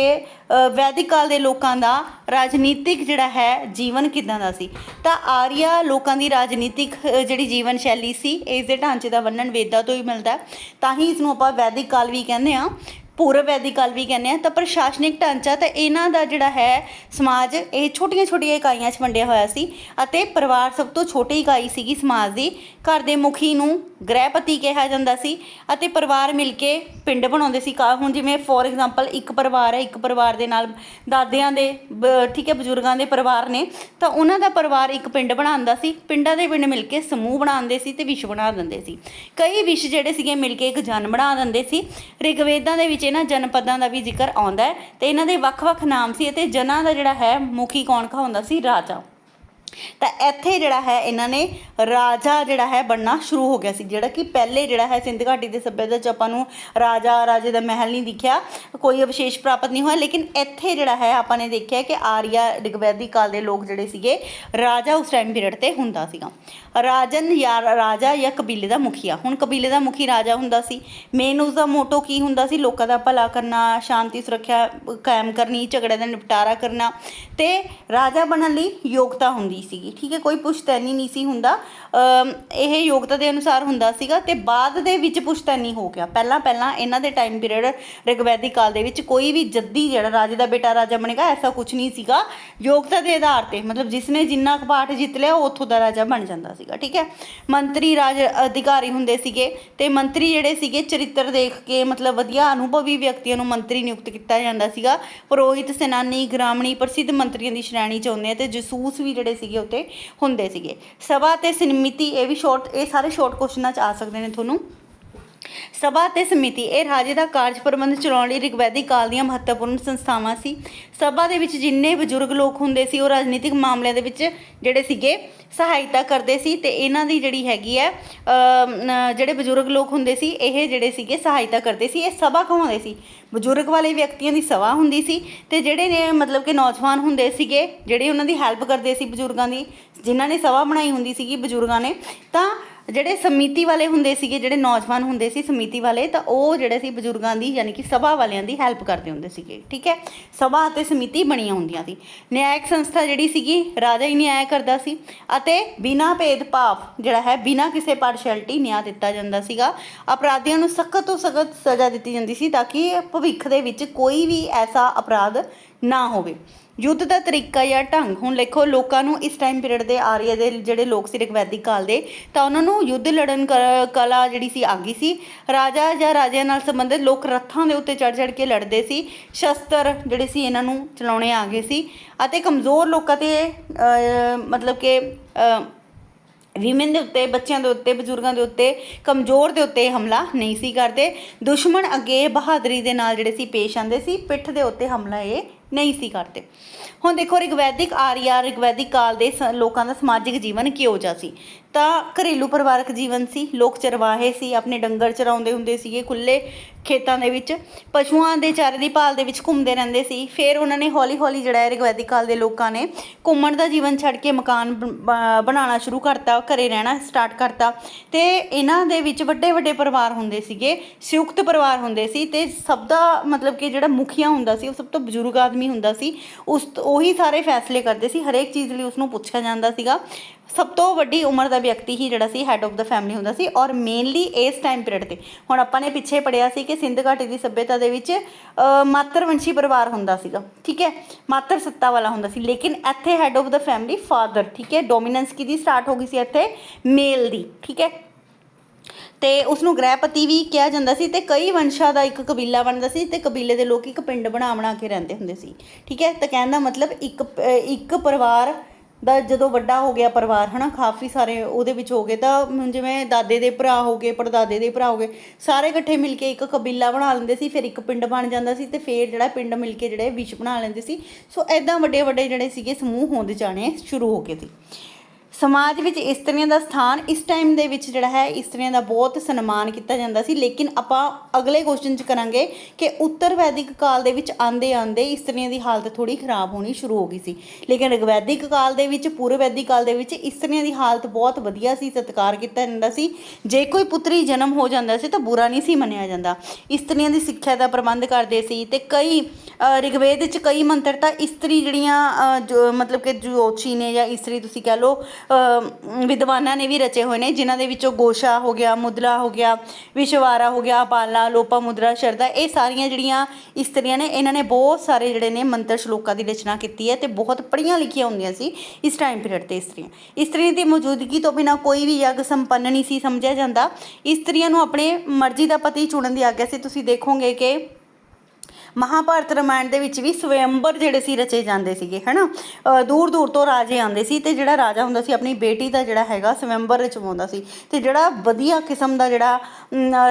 ਵੈਦਿਕ ਕਾਲ ਦੇ ਲੋਕਾਂ ਦਾ ਰਾਜਨੀਤਿਕ ਜਿਹੜਾ ਹੈ, ਜੀਵਨ ਕਿਦਾਂ ਦਾ ਸੀ? ਤਾਂ ਆਰੀਆ ਲੋਕਾਂ ਦੀ ਰਾਜਨੀਤਿਕ ਜਿਹੜੀ ਜੀਵਨ ਸ਼ੈਲੀ ਸੀ, ਇਸ ਦੇ ਢਾਂਚੇ ਦਾ ਵਰਣਨ ਵੇਦਾਂ ਤੋਂ ਹੀ ਮਿਲਦਾ ਤਾਂ ਹੀ ਇਸ ਨੂੰ ਆਪਾਂ ਵੈਦਿਕ ਕਾਲ ਵੀ ਕਹਿੰਦੇ ਆ ਪੂਰਵ ਵੈਦਿਕ ਕਾਲ ਵੀ ਕਹਿੰਦੇ ਆ, ਤਾਂ ਪ੍ਰਸ਼ਾਸਨਿਕ ਢਾਂਚਾ ਤਾਂ ਇਹਨਾਂ ਦਾ ਜਿਹੜਾ ਹੈ, ਸਮਾਜ, ਇਹ ਛੋਟੀਆਂ ਛੋਟੀਆਂ ਇਕਾਈਆਂ 'ਚ ਵੰਡਿਆ ਹੋਇਆ ਸੀ ਅਤੇ ਪਰਿਵਾਰ ਸਭ ਤੋਂ ਛੋਟੀ ਇਕਾਈ ਸੀਗੀ ਸਮਾਜ ਦੀ, ਘਰ ਦੇ ਮੁਖੀ ਨੂੰ ਗ੍ਰਹਿਪਤੀ ਕਿਹਾ ਜਾਂਦਾ ਸੀ ਅਤੇ ਪਰਿਵਾਰ ਮਿਲ ਕੇ ਪਿੰਡ ਬਣਾਉਂਦੇ ਸੀ। ਕਾ ਹੁਣ ਜਿਵੇਂ ਫੋਰ ਐਗਜ਼ਾਮਪਲ ਇੱਕ ਪਰਿਵਾਰ ਹੈ, ਇੱਕ ਪਰਿਵਾਰ ਦੇ ਨਾਲ ਦਾਦਿਆਂ ਦੇ, ਬ- ਠੀਕ ਹੈ, ਬਜ਼ੁਰਗਾਂ ਦੇ ਪਰਿਵਾਰ ਨੇ, ਤਾਂ ਉਹਨਾਂ ਦਾ ਪਰਿਵਾਰ ਇੱਕ ਪਿੰਡ ਬਣਾਉਂਦਾ ਸੀ। ਪਿੰਡਾਂ ਦੇ ਪਿੰਡ ਮਿਲ ਕੇ ਸਮੂਹ ਬਣਾਉਂਦੇ ਸੀ ਤੇ ਵਿਸ਼ ਬਣਾ ਦਿੰਦੇ ਸੀ। ਕਈ ਵਿਸ਼ ਜਿਹੜੇ ਸੀਗੇ ਮਿਲ ਕੇ ਇੱਕ ਜਨ ਬਣਾ ਦਿੰਦੇ ਸੀ। ਰਿਗਵੇਦਾਂ ਦੇ ਵਿੱਚ ਇਹਨਾਂ ਜਨਪਦਾਂ ਦਾ ਵੀ ਜ਼ਿਕਰ ਆਉਂਦਾ ਹੈ ਤੇ ਇਹਨਾਂ ਦੇ ਵੱਖ-ਵੱਖ ਨਾਮ ਸੀ ਅਤੇ ਜਨਾਂ ਦਾ ਜਿਹੜਾ ਹੈ ਮੁਖੀ ਕੌਣ ਕਹਾਉਂਦਾ ਸੀ? ਰਾਜਾ। ਤਾਂ ਇੱਥੇ ਜਿਹੜਾ ਹੈ, ਇਹਨਾਂ ਨੇ ਰਾਜਾ ਜਿਹੜਾ ਹੈ ਬਣਨਾ ਸ਼ੁਰੂ ਹੋ ਗਿਆ ਸੀ। ਜਿਹੜਾ ਕਿ ਪਹਿਲੇ ਜਿਹੜਾ ਹੈ, ਸਿੰਧ ਘਾਟੀ ਦੇ ਸੱਭਿਅਤਾ ਚ ਆਪਾਂ ਨੂੰ ਰਾਜਾ, ਰਾਜੇ ਦਾ ਮਹਿਲ ਨਹੀਂ ਦਿਖਿਆ, ਕੋਈ ਅਵਸ਼ੇਸ਼ ਪ੍ਰਾਪਤ ਨਹੀਂ ਹੋਇਆ। ਲੇਕਿਨ ਇੱਥੇ ਜਿਹੜਾ ਹੈ, ਆਪਾਂ ਨੇ ਦੇਖਿਆ ਕਿ ਆਰੀਆ, ਰਿਗਵੈਦੀ ਕਾਲ ਦੇ ਲੋਕ ਜਿਹੜੇ ਸੀਗੇ, ਰਾਜਾ ਉਸ ਟਾਈਮ ਪੀਰੀਅਡ ਤੇ ਹੁੰਦਾ ਸੀਗਾ। ਰਾਜਨ ਜਾਂ ਰਾਜਾ ਜਾਂ ਕਬੀਲੇ ਦਾ ਮੁਖੀਆ। ਹੁਣ ਕਬੀਲੇ ਦਾ ਮੁਖੀ ਰਾਜਾ ਹੁੰਦਾ ਸੀ। ਮੇਨ ਉਸ ਦਾ ਮੋਟੋ ਕੀ ਹੁੰਦਾ ਸੀ? ਲੋਕਾਂ ਦਾ ਭਲਾ ਕਰਨਾ, ਸ਼ਾਂਤੀ, ਸੁਰੱਖਿਆ ਕਾਇਮ ਕਰਨੀ ਝਗੜੇ ਦਾ ਨਿਪਟਾਰਾ ਕਰਨਾ। ਤੇ ਰਾਜਾ ਬਣਨ ਲਈ ਯੋਗਤਾ ਹੁੰਦੀ ਸੀਗੀ, ਠੀਕ ਹੈ, ਕੋਈ ਪੁਸ਼ਤੈਨੀ ਨਹੀਂ ਸੀ ਹੁੰਦਾ। ਇਹ ਯੋਗਤਾ ਦੇ ਅਨੁਸਾਰ ਹੁੰਦਾ ਸੀਗਾ ਤੇ ਬਾਅਦ ਦੇ ਵਿੱਚ ਪੁਸ਼ਤੈਨੀ ਹੋ ਗਿਆ। ਪਹਿਲਾਂ ਪਹਿਲਾਂ ਇਹਨਾਂ ਦੇ ਟਾਈਮ ਪੀਰੀਅਡ ਰਿਗਵੈਦਿਕ ਕਾਲ ਦੇ ਵਿੱਚ ਕੋਈ ਵੀ ਜੱਦੀ ਜਿਹੜਾ ਰਾਜੇ ਦਾ ਬੇਟਾ ਰਾਜਾ ਬਣੇਗਾ, ਐਸਾ ਕੁਝ ਨਹੀਂ ਸੀਗਾ। ਯੋਗਤਾ ਦੇ ਆਧਾਰ ਤੇ, ਮਤਲਬ ਜਿਸਨੇ ਜਿੰਨਾ ਕੁ ਪਾਠ ਜਿੱਤ ਲਿਆ, ਉਹ ਉੱਥੋਂ ਦਾ ਰਾਜਾ ਬਣ ਜਾਂਦਾ ਸੀਗਾ, ਠੀਕ ਹੈ। ਮੰਤਰੀ ਰਾਜ ਅਧਿਕਾਰੀ ਹੁੰਦੇ ਸੀਗੇ ਤੇ ਮੰਤਰੀ ਜਿਹੜੇ ਸੀਗੇ, ਚਰਿੱਤਰ ਦੇਖ ਕੇ, ਮਤਲਬ ਵਧੀਆ ਅਨੁਭਵੀ ਵਿਅਕਤੀਆਂ ਨੂੰ ਮੰਤਰੀ ਨਿਯੁਕਤ ਕੀਤਾ ਜਾਂਦਾ ਸੀਗਾ। ਪੁਰੋਹਿਤ ਸੈਨਾਨੀ, ਗ੍ਰਾਮਣੀ, ਪ੍ਰਸਿੱਧ ਮੰਤਰੀਆਂ ਦੀ ਸ਼੍ਰੇਣੀ ਚ ਆਉਂਦੇ ਆ ਤੇ ਜਸੂਸ ਵੀ ਜਿਹੜੇ ਸੀਗੇ ਉੱਤੇ, ਹੁੰਦੇ ਸੀਗੇ। ਸਭਾ ਤੇ ਸਮਿਤੀ, ਇਹ ਵੀ ਸ਼ਾਰਟ ਇਹ ਸਾਰੇ ਸ਼ਾਰਟ ਕੁਐਸਚਨਾਂ ਚ ਆ ਸਕਦੇ ਨੇ ਤੁਹਾਨੂੰ। ਸਭਾ ਤੇ ਸਮਿਤੀ, ਇਹ ਰਾਜੇ ਦਾ ਕਾਰਜ ਪ੍ਰਬੰਧ ਚਲਾਉਣ ਲਈ ਰਿਗਵੈਦਿਕ ਕਾਲ ਦੀਆਂ ਮਹੱਤਵਪੂਰਨ ਸੰਸਥਾਵਾਂ ਸੀ। ਸਭਾ ਦੇ ਵਿੱਚ ਜਿੰਨੇ ਬਜ਼ੁਰਗ ਲੋਕ ਹੁੰਦੇ ਸੀ, ਉਹ ਰਾਜਨੀਤਿਕ ਮਾਮਲਿਆਂ ਦੇ ਵਿੱਚ ਜਿਹੜੇ ਸੀਗੇ, ਸਹਾਇਤਾ ਕਰਦੇ ਸੀ ਤੇ ਇਹਨਾਂ ਦੀ ਜਿਹੜੀ ਹੈਗੀ ਹੈ ਜਿਹੜੇ ਬਜ਼ੁਰਗ ਲੋਕ ਹੁੰਦੇ ਸੀ, ਇਹ ਜਿਹੜੇ ਸੀਗੇ, ਸਹਾਇਤਾ ਕਰਦੇ ਸੀ, ਇਹ ਸਭਾ ਕਹਾਉਂਦੇ ਸੀ? ਬਜ਼ੁਰਗ ਵਾਲੇ ਵਿਅਕਤੀਆਂ ਦੀ ਸਭਾ ਹੁੰਦੀ ਸੀ ਤੇ ਜਿਹੜੇ ਨੇ ਮਤਲਬ ਕਿ ਨੌਜਵਾਨ ਹੁੰਦੇ ਸੀਗੇ, ਜਿਹੜੇ ਉਹਨਾਂ ਦੀ ਹੈਲਪ ਕਰਦੇ ਸੀ ਬਜ਼ੁਰਗਾਂ ਦੀ, ਜਿਨ੍ਹਾਂ ਨੇ ਸਭਾ ਬਣਾਈ ਹੁੰਦੀ ਸੀਗੀ ਬਜ਼ੁਰਗਾਂ ਨੇ, ਤਾਂ ਜਿਹੜੇ ਸਮਿਤੀ ਵਾਲੇ ਹੁੰਦੇ ਸੀਗੇ, ਜਿਹੜੇ ਨੌਜਵਾਨ ਹੁੰਦੇ ਸੀ ਸਮਿਤੀ ਵਾਲੇ, ਤਾਂ ਉਹ ਜਿਹੜੇ ਸੀ ਬਜ਼ੁਰਗਾਂ ਦੀ, ਯਾਨੀ ਕਿ ਸਭਾ ਵਾਲਿਆਂ ਦੀ ਹੈਲਪ ਕਰਦੇ ਹੁੰਦੇ ਸੀਗੇ, ਠੀਕ ਹੈ? ਸਭਾ ਅਤੇ ਸਮਿਤੀ ਬਣੀਆਂ ਹੁੰਦੀਆਂ ਸੀ। ਨਿਆਇਕ ਸੰਸਥਾ ਜਿਹੜੀ ਸੀਗੀ, ਰਾਜਾ ਹੀ ਨਿਆਇ ਕਰਦਾ ਸੀ ਅਤੇ ਬਿਨਾਂ ਭੇਦਭਾਵ ਜਿਹੜਾ ਹੈ, ਬਿਨਾਂ ਕਿਸੇ ਪਾਰਸ਼ੈਲਿਟੀ ਨਿਆਂ ਦਿੱਤਾ ਜਾਂਦਾ ਸੀਗਾ। ਅਪਰਾਧੀਆਂ ਨੂੰ ਸਖਤ ਤੋਂ ਸਖਤ ਸਜ਼ਾ ਦਿੱਤੀ ਜਾਂਦੀ ਸੀ ਤਾਂ ਕਿ ਭਵਿੱਖ ਦੇ ਵਿੱਚ ਕੋਈ ਵੀ ਐਸਾ ਅਪਰਾਧ ਨਾ ਹੋਵੇ। ਯੁੱਧ ਦਾ ਤਰੀਕਾ ਜਾਂ ਢੰਗ, ਹੁਣ ਦੇਖੋ ਲੋਕਾਂ ਨੂੰ ਇਸ ਟਾਈਮ ਪੀਰੀਅਡ ਦੇ ਆਰੀਆ ਦੇ ਜਿਹੜੇ ਲੋਕ ਸੀ ਰਿਗਵੈਦਿਕ ਕਾਲ ਦੇ, ਤਾਂ ਉਹਨਾਂ ਨੂੰ ਯੁੱਧ ਲੜਨ ਕ- ਕਲਾ ਜਿਹੜੀ ਸੀ ਆ ਗਈ ਸੀ। ਰਾਜਾ ਜਾਂ ਰਾਜਿਆਂ ਨਾਲ ਸੰਬੰਧਿਤ ਲੋਕ ਰੱਥਾਂ ਦੇ ਉੱਤੇ ਚੜ ਚੜ ਕੇ ਲੜਦੇ ਸੀ, ਸ਼ਸਤਰ ਜਿਹੜੇ ਸੀ ਇਹਨਾਂ ਨੂੰ ਚਲਾਉਣੇ ਆ ਗਏ ਸੀ ਅਤੇ ਕਮਜ਼ੋਰ ਲੋਕਾਂ ਤੇ ਮਤਲਬ ਕਿ ਵਿਮਨ ਦੇ ਉੱਤੇ, ਬੱਚਿਆਂ ਦੇ ਉੱਤੇ, ਬਜ਼ੁਰਗਾਂ ਦੇ ਉੱਤੇ ਕਮਜ਼ੋਰ ਦੇ ਉੱਤੇ ਹਮਲਾ ਨਹੀਂ ਸੀ ਕਰਦੇ। ਦੁਸ਼ਮਣ ਅੱਗੇ ਬਹਾਦਰੀ ਦੇ ਨਾਲ ਜਿਹੜੇ ਸੀ ਪੇਸ਼ ਆਉਂਦੇ ਸੀ, ਪਿੱਠ ਦੇ ਉੱਤੇ ਹਮਲਾ ਇਹ ਨਹੀਂ ਸੀ ਕਰਦੇ। ਹੁਣ ਦੇਖੋ, ਰਿਗਵੈਦਿਕ ਆਰੀਆ, ਰਿਗਵੈਦਿਕ ਕਾਲ ਦੇ ਸ- ਲੋਕਾਂ ਦਾ ਸਮਾਜਿਕ ਜੀਵਨ ਕਿਹੋ ਜਿਹਾ ਸੀ? ਤਾਂ ਘਰੇਲੂ ਪਰਿਵਾਰਕ ਜੀਵਨ ਸੀ, ਲੋਕ ਚਰਵਾਹੇ ਸੀ, ਆਪਣੇ ਡੰਗਰ ਚਰਾਉਂਦੇ ਹੁੰਦੇ ਸੀਗੇ ਖੁੱਲੇ ਖੇਤਾਂ ਦੇ ਵਿੱਚ, ਪਸ਼ੂਆਂ ਦੇ ਚਾਰੇ ਦੀ ਭਾਲ ਦੇ ਵਿੱਚ ਘੁੰਮਦੇ ਰਹਿੰਦੇ ਸੀ। ਫਿਰ ਉਹਨਾਂ ਨੇ ਹੌਲੀ ਹੌਲੀ ਜਿਹੜਾ ਹੈ ਰਿਗਵੈਦਿਕ ਕਾਲ ਦੇ ਲੋਕਾਂ ਨੇ ਘੁੰਮਣ ਦਾ ਜੀਵਨ ਛੱਡ ਕੇ ਮਕਾਨ ਬ- ਬ- ਬਣਾਉਣਾ ਸ਼ੁਰੂ ਕਰਤਾ, ਘਰੇ ਰਹਿਣਾ ਸਟਾਰਟ ਕਰਤਾ। ਤੇ ਇਹਨਾਂ ਦੇ ਵਿੱਚ ਵੱਡੇ ਵੱਡੇ ਪਰਿਵਾਰ ਹੁੰਦੇ ਸੀਗੇ, ਸੰਯੁਕਤ ਪਰਿਵਾਰ ਹੁੰਦੇ ਸੀ ਤੇ ਸਭ ਦਾ ਮਤਲਬ ਕਿ ਜਿਹੜਾ ਮੁਖੀਆ ਹੁੰਦਾ ਸੀ, ਉਹ ਸਭ ਤੋਂ ਬਜ਼ੁਰਗ ਆਦਮੀ ਹੁੰਦਾ ਸੀ। ਉਸ ਉਹੀ ਸਾਰੇ ਫੈਸਲੇ ਕਰਦੇ ਸੀ। ਹਰੇਕ ਚੀਜ਼ ਲਈ ਉਸ ਨੂੰ ਪੁੱਛਿਆ ਜਾਂਦਾ ਸੀਗਾ। ਸਭ ਤੋਂ ਵੱਡੀ ਉਮਰ ਦਾ ਵਿਅਕਤੀ ਹੀ ਜਿਹੜਾ ਸੀ ਹੈਡ ਆਫ ਦਾ ਫੈਮਿਲੀ ਹੁੰਦਾ ਸੀ। ਔਰ ਮੇਨਲੀ ਇਸ ਟਾਈਮ ਪੀਰੀਅਡ ਤੇ ਹੁਣ ਆਪਾਂ ਨੇ ਪਿੱਛੇ ਪੜਿਆ ਸੀ ਕਿ ਸਿੰਧ ਘਾਟੀ ਦੀ ਸਭਿਅਤਾ ਦੇ ਵਿੱਚ ਅ, ਮਾਤਰਵੰਸ਼ੀ ਪਰਿਵਾਰ ਹੁੰਦਾ ਸੀਗਾ। ਠੀਕ ਹੈ? ਮਾਤਰ ਸੱਤਾ ਵਾਲਾ ਹੁੰਦਾ ਸੀ। ਲੇਕਿਨ ਇੱਥੇ head of the family father ਠੀਕ ਹੈ? ਡੋਮੀਨੈਂਸ ਕਿਹਦੀ ਸਟਾਰਟ ਹੋ ਗਈ ਸੀ ਇੱਥੇ? ਮੇਲ ਦੀ। ਠੀਕ ਹੈ? ਤੇ ਉਸ ਨੂੰ ਗ੍ਰਹਿਪਤੀ ਵੀ ਕਿਹਾ ਜਾਂਦਾ ਸੀ ਤੇ ਕਈ ਵੰਸ਼ਾਂ ਦਾ ਇੱਕ ਕਬੀਲਾ ਬਣਦਾ ਸੀ ਤੇ ਕਬੀਲੇ ਦੇ ਲੋਕ ਇੱਕ ਪਿੰਡ ਬਣਾ ਬਣਾ ਕੇ ਰਹਿੰਦੇ ਹੁੰਦੇ ਸੀ। ਠੀਕ ਹੈ? ਤਾਂ ਕਹਿਣ ਦਾ ਮਤਲਬ ਇੱਕ ਇੱਕ ਪਰਿਵਾਰ ਦਾ ਜਦੋਂ ਵੱਡਾ ਹੋ ਗਿਆ ਪਰਿਵਾਰ, ਹਨਾ, ਕਾਫੀ ਸਾਰੇ ਉਹਦੇ ਵਿੱਚ ਹੋ ਗਏ ਤਾਂ ਜਿਵੇਂ ਦਾਦੇ ਦੇ ਭਰਾ ਹੋ ਗਏ, ਪੜਦਾਦੇ ਦੇ ਭਰਾ ਹੋ ਗਏ, ਸਾਰੇ ਇਕੱਠੇ ਮਿਲ ਕੇ ਇੱਕ ਕਬੀਲਾ ਬਣਾ ਲੈਂਦੇ ਸੀ, ਫਿਰ ਇੱਕ ਪਿੰਡ ਬਣ ਜਾਂਦਾ ਸੀ ਤੇ ਫਿਰ ਜਿਹੜਾ ਪਿੰਡ ਮਿਲ ਕੇ ਜਿਹੜੇ ਵਿਸ਼ ਬਣਾ ਲੈਂਦੇ ਸੀ। ਸੋ ਐਦਾਂ ਵੱਡੇ ਵੱਡੇ ਜਿਹੜੇ ਸੀਗੇ ਸਮੂਹ ਹੋਂਦ ਜਾਣੇ ਸ਼ੁਰੂ ਹੋ ਗਏ ਸੀ। ਸਮਾਜ ਵਿੱਚ ਇਸਤਰੀਆਂ ਦਾ ਸਥਾਨ ਇਸ ਟਾਈਮ ਦੇ ਵਿੱਚ ਜਿਹੜਾ ਹੈ ਇਸਤਰੀਆਂ ਦਾ ਬਹੁਤ ਸਨਮਾਨ ਕੀਤਾ ਜਾਂਦਾ ਸੀ। ਲੇਕਿਨ ਆਪਾਂ ਅਗਲੇ ਕੁਐਸਚਨ 'ਚ ਕਰਾਂਗੇ ਕਿ ਉੱਤਰ ਵੈਦਿਕ ਕਾਲ ਦੇ ਵਿੱਚ ਆਂਦੇ ਆਂਦੇ ਇਸਤਰੀਆਂ ਦੀ ਹਾਲਤ ਥੋੜੀ ਖਰਾਬ ਹੋਣੀ ਸ਼ੁਰੂ ਹੋ ਗਈ ਸੀ। ਲੇਕਿਨ ਰਿਗਵੈਦਿਕ ਕਾਲ ਦੇ ਵਿੱਚ ਪੂਰਵ ਵੈਦਿਕ ਕਾਲ ਦੇ ਵਿੱਚ ਇਸਤਰੀਆਂ ਦੀ ਹਾਲਤ ਬਹੁਤ ਵਧੀਆ ਸੀ ਸਤਿਕਾਰ ਕੀਤਾ ਜਾਂਦਾ ਸੀ। ਜੇ ਕੋਈ ਪੁੱਤਰੀ ਜਨਮ ਹੋ ਜਾਂਦਾ ਸੀ ਤਾਂ ਬੁਰਾ ਨਹੀਂ ਸੀ ਮੰਨਿਆ ਜਾਂਦਾ। ਇਸਤਰੀਆਂ ਦੀ ਸਿੱਖਿਆ ਦਾ ਪ੍ਰਬੰਧ ਕਰਦੇ ਸੀ ਤੇ ਕਈ ਅ, ਰਿਗਵੇਦ ਵਿੱਚ ਕਈ ਮੰਤਰ ਤਾਂ ਇਸਤਰੀ ਜਿਹੜੀਆਂ ਜੋ ਮਤਲਬ ਕਿ ਜੋਤਸ਼ੀ ਨੇ ਜਾਂ ਇਸਤਰੀ ਤੁਸੀਂ ਕਹਿ ਲਓ ਵਿਦਵਾਨਾਂ ਨੇ ਵੀ ਰਚੇ ਹੋਏ ਨੇ, ਜਿਨ੍ਹਾਂ ਦੇ ਵਿੱਚੋਂ ਗੋਸ਼ਾ ਹੋ ਗਿਆ ਮੁਦਰਾ ਹੋ ਗਿਆ, ਵਿਸ਼ਵਾਰਾ ਹੋ ਗਿਆ ਪਾਲਾ ਲੋਪਾ, ਮੁਦਰਾ ਸ਼ਰਦਾ ਇਹ ਸਾਰੀਆਂ ਜਿਹੜੀਆਂ ਇਸਤਰੀਆਂ ਨੇ, ਇਹਨਾਂ ਨੇ ਬਹੁਤ ਸਾਰੇ ਜਿਹੜੇ ਨੇ ਮੰਤਰ ਸ਼ਲੋਕਾਂ ਦੀ ਰਚਨਾ ਕੀਤੀ ਹੈ ਤੇ ਬਹੁਤ ਪੜ੍ਹੀਆਂ ਲਿਖੀਆਂ ਹੁੰਦੀਆਂ ਸੀ ਇਸ ਟਾਈਮ ਪੀਰੀਅਡ ਤੇ ਇਸਤਰੀਆਂ। ਇਸਤਰੀ ਦੀ ਮੌਜੂਦਗੀ ਤੋਂ ਬਿਨਾ ਕੋਈ ਵੀ ਯੱਗ ਸੰਪੰਨ ਨਹੀਂ ਸੀ ਸਮਝਿਆ ਜਾਂਦਾ। ਇਸਤਰੀਆਂ ਨੂੰ ਆਪਣੇ ਮਰਜ਼ੀ ਦਾ ਪਤੀ ਚੁਣਨ ਦੀ ਆਗਿਆ ਸੀ। ਤੁਸੀਂ ਦੇਖੋਗੇ ਕਿ ਮਹਾਭਾਰਤ ਰਾਮਾਇਣ ਦੇ ਵਿੱਚ ਵੀ ਸਵਯੰਬਰ ਜਿਹੜੇ ਸੀ ਰਚੇ ਜਾਂਦੇ ਸੀਗੇ ਹਨਾ? ਦੂਰ ਦੂਰ ਤੋਂ ਰਾਜੇ ਆਉਂਦੇ ਸੀ ਤੇ ਜਿਹੜਾ ਰਾਜਾ ਹੁੰਦਾ ਸੀ ਆਪਣੀ ਬੇਟੀ ਦਾ ਜਿਹੜਾ ਹੈਗਾ ਸਵਯੰਬਰ ਰਚਵਾਉਂਦਾ ਸੀ ਤੇ ਜਿਹੜਾ ਵਧੀਆ ਕਿਸਮ ਦਾ ਜਿਹੜਾ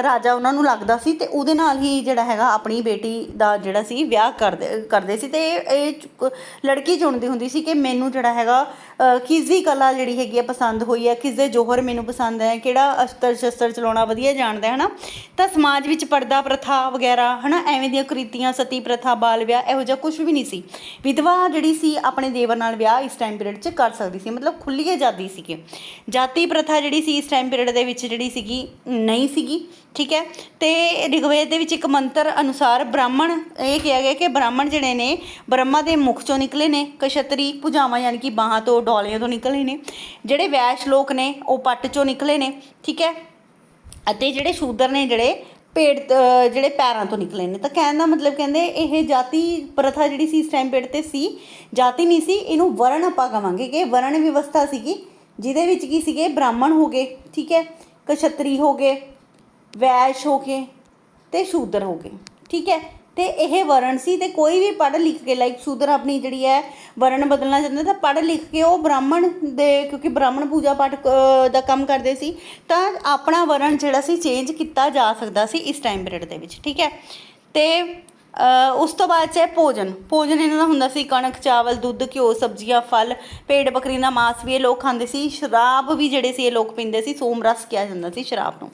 ਰਾਜਾ ਉਹਨਾਂ ਨੂੰ ਲੱਗਦਾ ਸੀ ਤੇ ਉਹਦੇ ਨਾਲ ਹੀ ਜਿਹੜਾ ਹੈਗਾ ਆਪਣੀ ਬੇਟੀ ਦਾ ਜਿਹੜਾ ਸੀ ਵਿਆਹ ਕਰਦੇ ਕਰਦੇ ਸੀ ਤੇ ਇਹ- ਇਹ ਚ- ਲੜਕੀ ਚੁਣਦੀ ਹੁੰਦੀ ਸੀ ਕਿ ਮੈਨੂੰ ਜਿਹੜਾ ਹੈਗਾ ਅ, ਕਿਸ ਦੀ ਕਲਾ ਜਿਹੜੀ ਹੈਗੀ ਆ ਪਸੰਦ ਹੋਈ ਹੈ ਕਿਸ ਦੇ ਜੋਹਰ ਮੈਨੂੰ ਪਸੰਦ ਹੈ ਕਿਹੜਾ ਅਸਤਰ ਸ਼ਸਤਰ ਚਲਾਉਣਾ ਵਧੀਆ ਜਾਣਦਾ ਹੈ ਹਨਾ? ਤਾਂ ਸਮਾਜ ਵਿੱਚ ਪਰਦਾ ਪ੍ਰਥਾ ਵਗੈਰਾ ਹਨਾ? ਐਵੇਂ ਦੀਆਂ ਕ੍ਰਿਤੀਆਂ ਸਤੀ ਪ੍ਰਥਾ ਬਾਲ ਵਿਆਹ ਇਹੋ ਜਿਹਾ ਕੁਝ ਵੀ ਨਹੀਂ ਸੀ। ਵਿਧਵਾ ਜਿਹੜੀ ਸੀ ਆਪਣੇ ਦੇਵਰ ਨਾਲ ਵਿਆਹ ਇਸ ਟਾਈਮ ਪੀਰੀਅਡ 'ਚ ਕਰ ਸਕਦੀ ਸੀ, ਮਤਲਬ ਖੁੱਲੀ ਆਜ਼ਾਦੀ ਸੀਗੀ। ਜਾਤੀ ਪ੍ਰਥਾ ਜਿਹੜੀ ਸੀ ਇਸ ਟਾਈਮ ਪੀਰੀਅਡ ਦੇ ਵਿੱਚ ਜਿਹੜੀ ਸੀਗੀ ਨਹੀਂ ਸੀਗੀ, ਠੀਕ ਹੈ? ਤੇ ਰਿਗਵੇਦ ਦੇ ਵਿੱਚ ਇੱਕ ਮੰਤਰ ਅਨੁਸਾਰ ਬ੍ਰਾਹਮਣ, ਇਹ ਕਿਹਾ ਗਿਆ ਕਿ ਬ੍ਰਾਹਮਣ ਜਿਹੜੇ ਨੇ, ਬ੍ਰਹਮਾ ਦੇ ਮੁਖ ਚੋਂ ਨਿਕਲੇ ਨੇ, ਕਸ਼ਤਰੀ ਭੁਜਾਵਾਂ ਯਾਨੀ ਕਿ ਬਾਹਾਂ ਤੋਂ ਡੋਲਿਆਂ ਤੋਂ ਨਿਕਲੇ ਨੇ, ਜਿਹੜੇ ਵੈਸ਼ ਲੋਕ ਨੇ, ਉਹ ਪੱਟ ਚੋਂ ਨਿਕਲੇ ਨੇ, ਠੀਕ ਹੈ? ਅਤੇ ਜਿਹੜੇ ਸ਼ੂਦਰ ਨੇ ਜਿਹੜੇ ਪੇੜ ਜਿਹੜੇ ਪੈਰਾਂ ਤੋਂ ਨਿਕਲੇ ਨੇ। ਤਾਂ ਕਹਿਣ ਦਾ ਮਤਲਬ ਕਹਿੰਦੇ ਇਹ ਜਾਤੀ ਪ੍ਰਥਾ ਜਿਹੜੀ ਸੀ ਇਸ ਟਾਈਮ ਪੇੜ ਤੇ ਸੀ, ਜਾਤੀ ਨਹੀਂ ਸੀ, ਇਹਨੂੰ ਵਰਣ ਆਪਾਂ ਕਵਾਂਗੇ ਕਿ ਵਰਣ ਵਿਵਸਥਾ ਸੀਗੀ, ਜਿਹਦੇ ਵਿੱਚ ਕੀ ਸੀਗੇ? ਬ੍ਰਾਹਮਣ ਹੋ ਗਏ, ਠੀਕ ਹੈ? ਕਸ਼ਤਰੀ ਹੋ ਗਏ, ਵੈਸ਼ ਹੋ ਗਏ ਤੇ ਸ਼ੂਦਰ ਹੋ ਗਏ, ਠੀਕ ਹੈ? ਤੇ ਇਹ ਵਰਣ ਸੀ ਤੇ ਕੋਈ ਵੀ ਪੜ੍ਹ ਲਿਖ ਕੇ ਲਾਈਕ ਸ਼ੂਦਰ ਆਪਣੀ ਜਿਹੜੀ ਹੈ ਵਰਣ ਬਦਲਣਾ ਚਾਹੁੰਦਾ ਤਾਂ ਪੜ੍ਹ ਲਿਖ ਕੇ ਉਹ ਬ੍ਰਾਹਮਣ ਦੇ, ਕਿਉਂਕਿ ਬ੍ਰਾਹਮਣ ਪੂਜਾ ਪਾਠ ਦਾ ਕੰਮ ਕਰਦੇ ਸੀ, ਤਾਂ ਆਪਣਾ ਵਰਣ ਜਿਹੜਾ ਸੀ ਚੇਂਜ ਕੀਤਾ ਜਾ ਸਕਦਾ ਸੀ ਇਸ ਟਾਈਮ ਪੀਰੀਅਡ ਦੇ ਵਿੱਚ, ਠੀਕ ਹੈ? ਤੇ ਉਸ ਤੋਂ ਬਾਅਦ ਚ ਹੈ ਭੋਜਨ। ਭੋਜਨ ਇਹਨਾਂ ਦਾ ਹੁੰਦਾ ਸੀ ਕਣਕ, ਚਾਵਲ, ਦੁੱਧ, ਘਿਓ, ਸਬਜ਼ੀਆਂ, ਫਲ ਭੇਡ ਬੱਕਰੀ ਦਾ ਮਾਸ ਵੀ ਇਹ ਲੋਕ ਖਾਂਦੇ ਸੀ। ਸ਼ਰਾਬ ਵੀ ਜਿਹੜੇ ਸੀ ਇਹ ਲੋਕ ਪੀਂਦੇ ਸੀ, ਸੋਮ ਰਸ ਕਿਹਾ ਜਾਂਦਾ ਸੀ ਸ਼ਰਾਬ ਨੂੰ।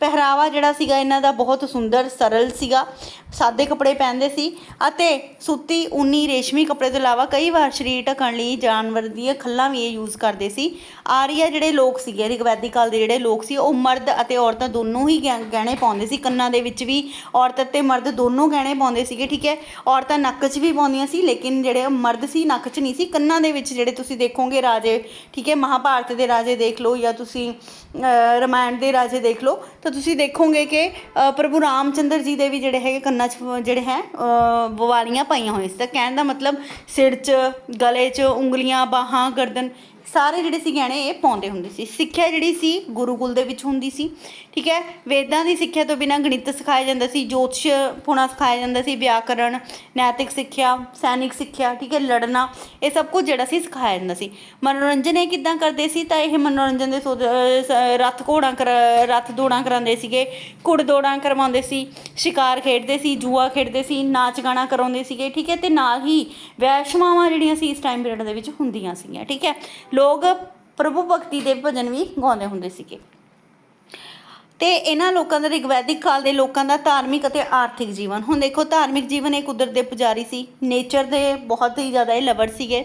ਪਹਿਰਾਵਾ ਜਿਹੜਾ ਸੀਗਾ ਇਹਨਾਂ ਦਾ ਬਹੁਤ ਸੁੰਦਰ, ਸਰਲ ਸੀਗਾ। ਸਾਦੇ ਕੱਪੜੇ ਪਹਿਨਦੇ ਸੀ ਅਤੇ ਸੂਤੀ ਊਨੀ ਰੇਸ਼ਮੀ ਕੱਪੜੇ ਤੋਂ ਇਲਾਵਾ ਕਈ ਵਾਰ ਸਰੀਰ ਢੱਕਣ ਲਈ ਜਾਨਵਰ ਦੀਆਂ ਖੱਲਾਂ ਵੀ ਇਹ ਯੂਜ਼ ਕਰਦੇ ਸੀ। ਆਰੀਆ ਜਿਹੜੇ ਲੋਕ ਸੀਗੇ ਰਿਗਵੈਦਿਕ ਕਾਲ ਦੇ ਜਿਹੜੇ ਲੋਕ ਸੀ, ਉਹ ਮਰਦ ਅਤੇ ਔਰਤਾਂ ਦੋਨੋਂ ਹੀ ਗਹਿ- ਗਹਿਣੇ ਪਾਉਂਦੇ ਸੀ। ਕੰਨਾਂ ਦੇ ਵਿੱਚ ਵੀ ਔਰਤ ਅਤੇ ਮਰਦ ਦੋਨੋਂ ਗਹਿਣੇ ਪਾਉਂਦੇ ਸੀਗੇ ਠੀਕ ਹੈ? ਔਰਤਾਂ ਨੱਕ 'ਚ ਵੀ ਪਾਉਂਦੀਆਂ ਸੀ ਲੇਕਿਨ ਜਿਹੜੇ ਮਰਦ ਸੀ ਨੱਕ 'ਚ ਨਹੀਂ ਸੀ। ਕੰਨਾਂ ਦੇ ਵਿੱਚ ਜਿਹੜੇ ਤੁਸੀਂ ਦੇਖੋਗੇ ਰਾਜੇ ਠੀਕ ਹੈ? ਮਹਾਭਾਰਤ ਦੇ ਰਾਜੇ ਦੇਖ ਲਓ ਜਾਂ ਤੁਸੀਂ ਅ, ਰਾਮਾਇਣ ਦੇ ਰਾਜੇ ਦੇਖ ਲਓ ਤਾਂ ਤੁਸੀਂ ਦੇਖੋਗੇ ਕਿ ਅ, ਪ੍ਰਭੂ ਰਾਮਚੰਦਰ ਜੀ ਦੇ ਵੀ ਜਿਹੜੇ ਹੈਗੇ ਕੰਨਾਂ 'ਚ ਜਿਹੜੇ ਹੈ ਅ, ਵਾਲੀਆਂ ਪਾਈਆਂ ਹੋਈਆਂ ਸੀ। ਤਾਂ ਕਹਿਣ ਦਾ ਮਤਲਬ ਸਿਰ 'ਚ ਗਲੇ 'ਚ ਉਂਗਲੀਆਂ ਬਾਹਾਂ ਗਰਦਨ ਸਾਰੇ ਜਿਹੜੇ ਸੀ ਗਹਿਣੇ ਇਹ ਪਾਉਂਦੇ ਹੁੰਦੇ ਸੀ। ਸਿੱਖਿਆ ਜਿਹੜੀ ਸੀ ਗੁਰੂਕੁਲ ਦੇ ਵਿੱਚ ਹੁੰਦੀ ਸੀ। ਠੀਕ ਹੈ? ਵੇਦਾਂ ਦੀ ਸਿੱਖਿਆ ਤੋਂ ਬਿਨਾਂ ਗਣਿਤ ਸਿਖਾਇਆ ਜਾਂਦਾ ਸੀ, ਜੋਤਸ਼ ਪੁਣਾ ਸਿਖਾਇਆ ਜਾਂਦਾ ਸੀ, ਵਿਆਕਰਣ, ਨੈਤਿਕ ਸਿੱਖਿਆ, ਸੈਨਿਕ ਸਿੱਖਿਆ, ਠੀਕ ਹੈ? ਲੜਨਾ, ਇਹ ਸਭ ਕੁਝ ਜਿਹੜਾ ਸੀ ਸਿਖਾਇਆ ਜਾਂਦਾ ਸੀ। ਮਨੋਰੰਜਨ ਇਹ ਕਿੱਦਾਂ ਕਰਦੇ ਸੀ? ਤਾਂ ਇਹ ਮਨੋਰੰਜਨ ਦੇ ਸੋਧ- ਰੱਥ ਘੋੜਾਂ ਕਰ ਰੱਥ ਦੌੜਾਂ ਕਰਾਉਂਦੇ ਸੀਗੇ, ਘੁੜ ਦੌੜਾਂ ਕਰਵਾਉਂਦੇ ਸੀ, ਸ਼ਿਕਾਰ ਖੇਡਦੇ ਸੀ, ਜੂਆ ਖੇਡਦੇ ਸੀ, ਨਾਚ ਗਾਣਾ ਕਰਾਉਂਦੇ ਸੀਗੇ, ਠੀਕ ਹੈ? ਤੇ ਨਾਲ ਹੀ ਵੈਸ਼ਮਾਵਾਂ ਜਿਹੜੀਆਂ ਸੀ ਇਸ ਟਾਈਮ ਪੀਰੀਅਡ ਦੇ ਵਿੱਚ ਹੁੰਦੀਆਂ ਸੀਗੀਆਂ, ਠੀਕ ਹੈ? ਲੋਕ ਪ੍ਰਭੂ ਭਗਤੀ ਦੇ ਭਜਨ ਵੀ ਗਾਉਂਦੇ ਹੁੰਦੇ ਸੀਗੇ। ਤੇ ਇਹਨਾਂ ਲੋਕਾਂ ਦਾ ਰਿਗਵੈਦਿਕ ਕਾਲ ਦੇ ਲੋਕਾਂ ਦਾ ਧਾਰਮਿਕ ਅਤੇ ਆਰਥਿਕ ਜੀਵਨ। ਹੁਣ ਦੇਖੋ, ਧਾਰਮਿਕ ਜੀਵਨ ਇਹ ਕੁਦਰਤ ਦੇ ਪੁਜਾਰੀ ਸੀ। ਨੇਚਰ ਦੇ ਬਹੁਤ ਹੀ ਜ਼ਿਆਦਾ ਇਹ ਲਵਰ ਸੀਗੇ।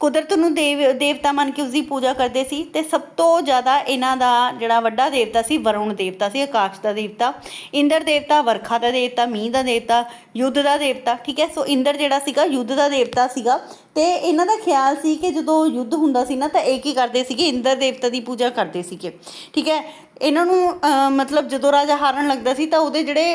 ਕੁਦਰਤ ਨੂੰ ਦੇਵ ਦੇਵਤਾ ਮੰਨ ਕੇ ਉਸ ਦੀ ਪੂਜਾ ਕਰਦੇ ਸੀ ਤੇ ਸਭ ਤੋਂ ਜ਼ਿਆਦਾ ਇਹਨਾਂ ਦਾ ਜਿਹੜਾ ਵੱਡਾ ਦੇਵਤਾ ਸੀ, ਵਰੁਣ ਦੇਵਤਾ ਸੀ, ਆਕਾਸ਼ ਦਾ ਦੇਵਤਾ, ਇੰਦਰ ਦੇਵਤਾ, ਵਰਖਾ ਦਾ ਦੇਵਤਾ, ਮੀਂਹ ਦਾ ਦੇਵਤਾ, ਯੁੱਧ ਦਾ ਦੇਵਤਾ, ਠੀਕ ਹੈ? ਸੋ ਇੰਦਰ ਜਿਹੜਾ ਸੀਗਾ, ਯੁੱਧ ਦਾ ਦੇਵਤਾ ਸੀਗਾ। ਤੇ ਇਹਨਾਂ ਦਾ ਖਿਆਲ ਸੀ ਕਿ ਜਦੋਂ ਯੁੱਧ ਹੁੰਦਾ ਸੀ ਨਾ, ਤਾਂ ਇਹ ਕੀ ਕਰਦੇ ਸੀਗੇ? ਇੰਦਰ ਦੇਵਤਾ ਦੀ ਪੂਜਾ ਕਰਦੇ ਸੀਗੇ। ਠੀਕ ਹੈ? ਇਹਨਾਂ ਨੂੰ ਅਹ, ਮਤਲਬ ਜਦੋਂ ਰਾਜਾ ਹਾਰਨ ਲੱਗਦਾ ਸੀ ਤਾਂ ਉਹਦੇ ਜਿਹੜੇ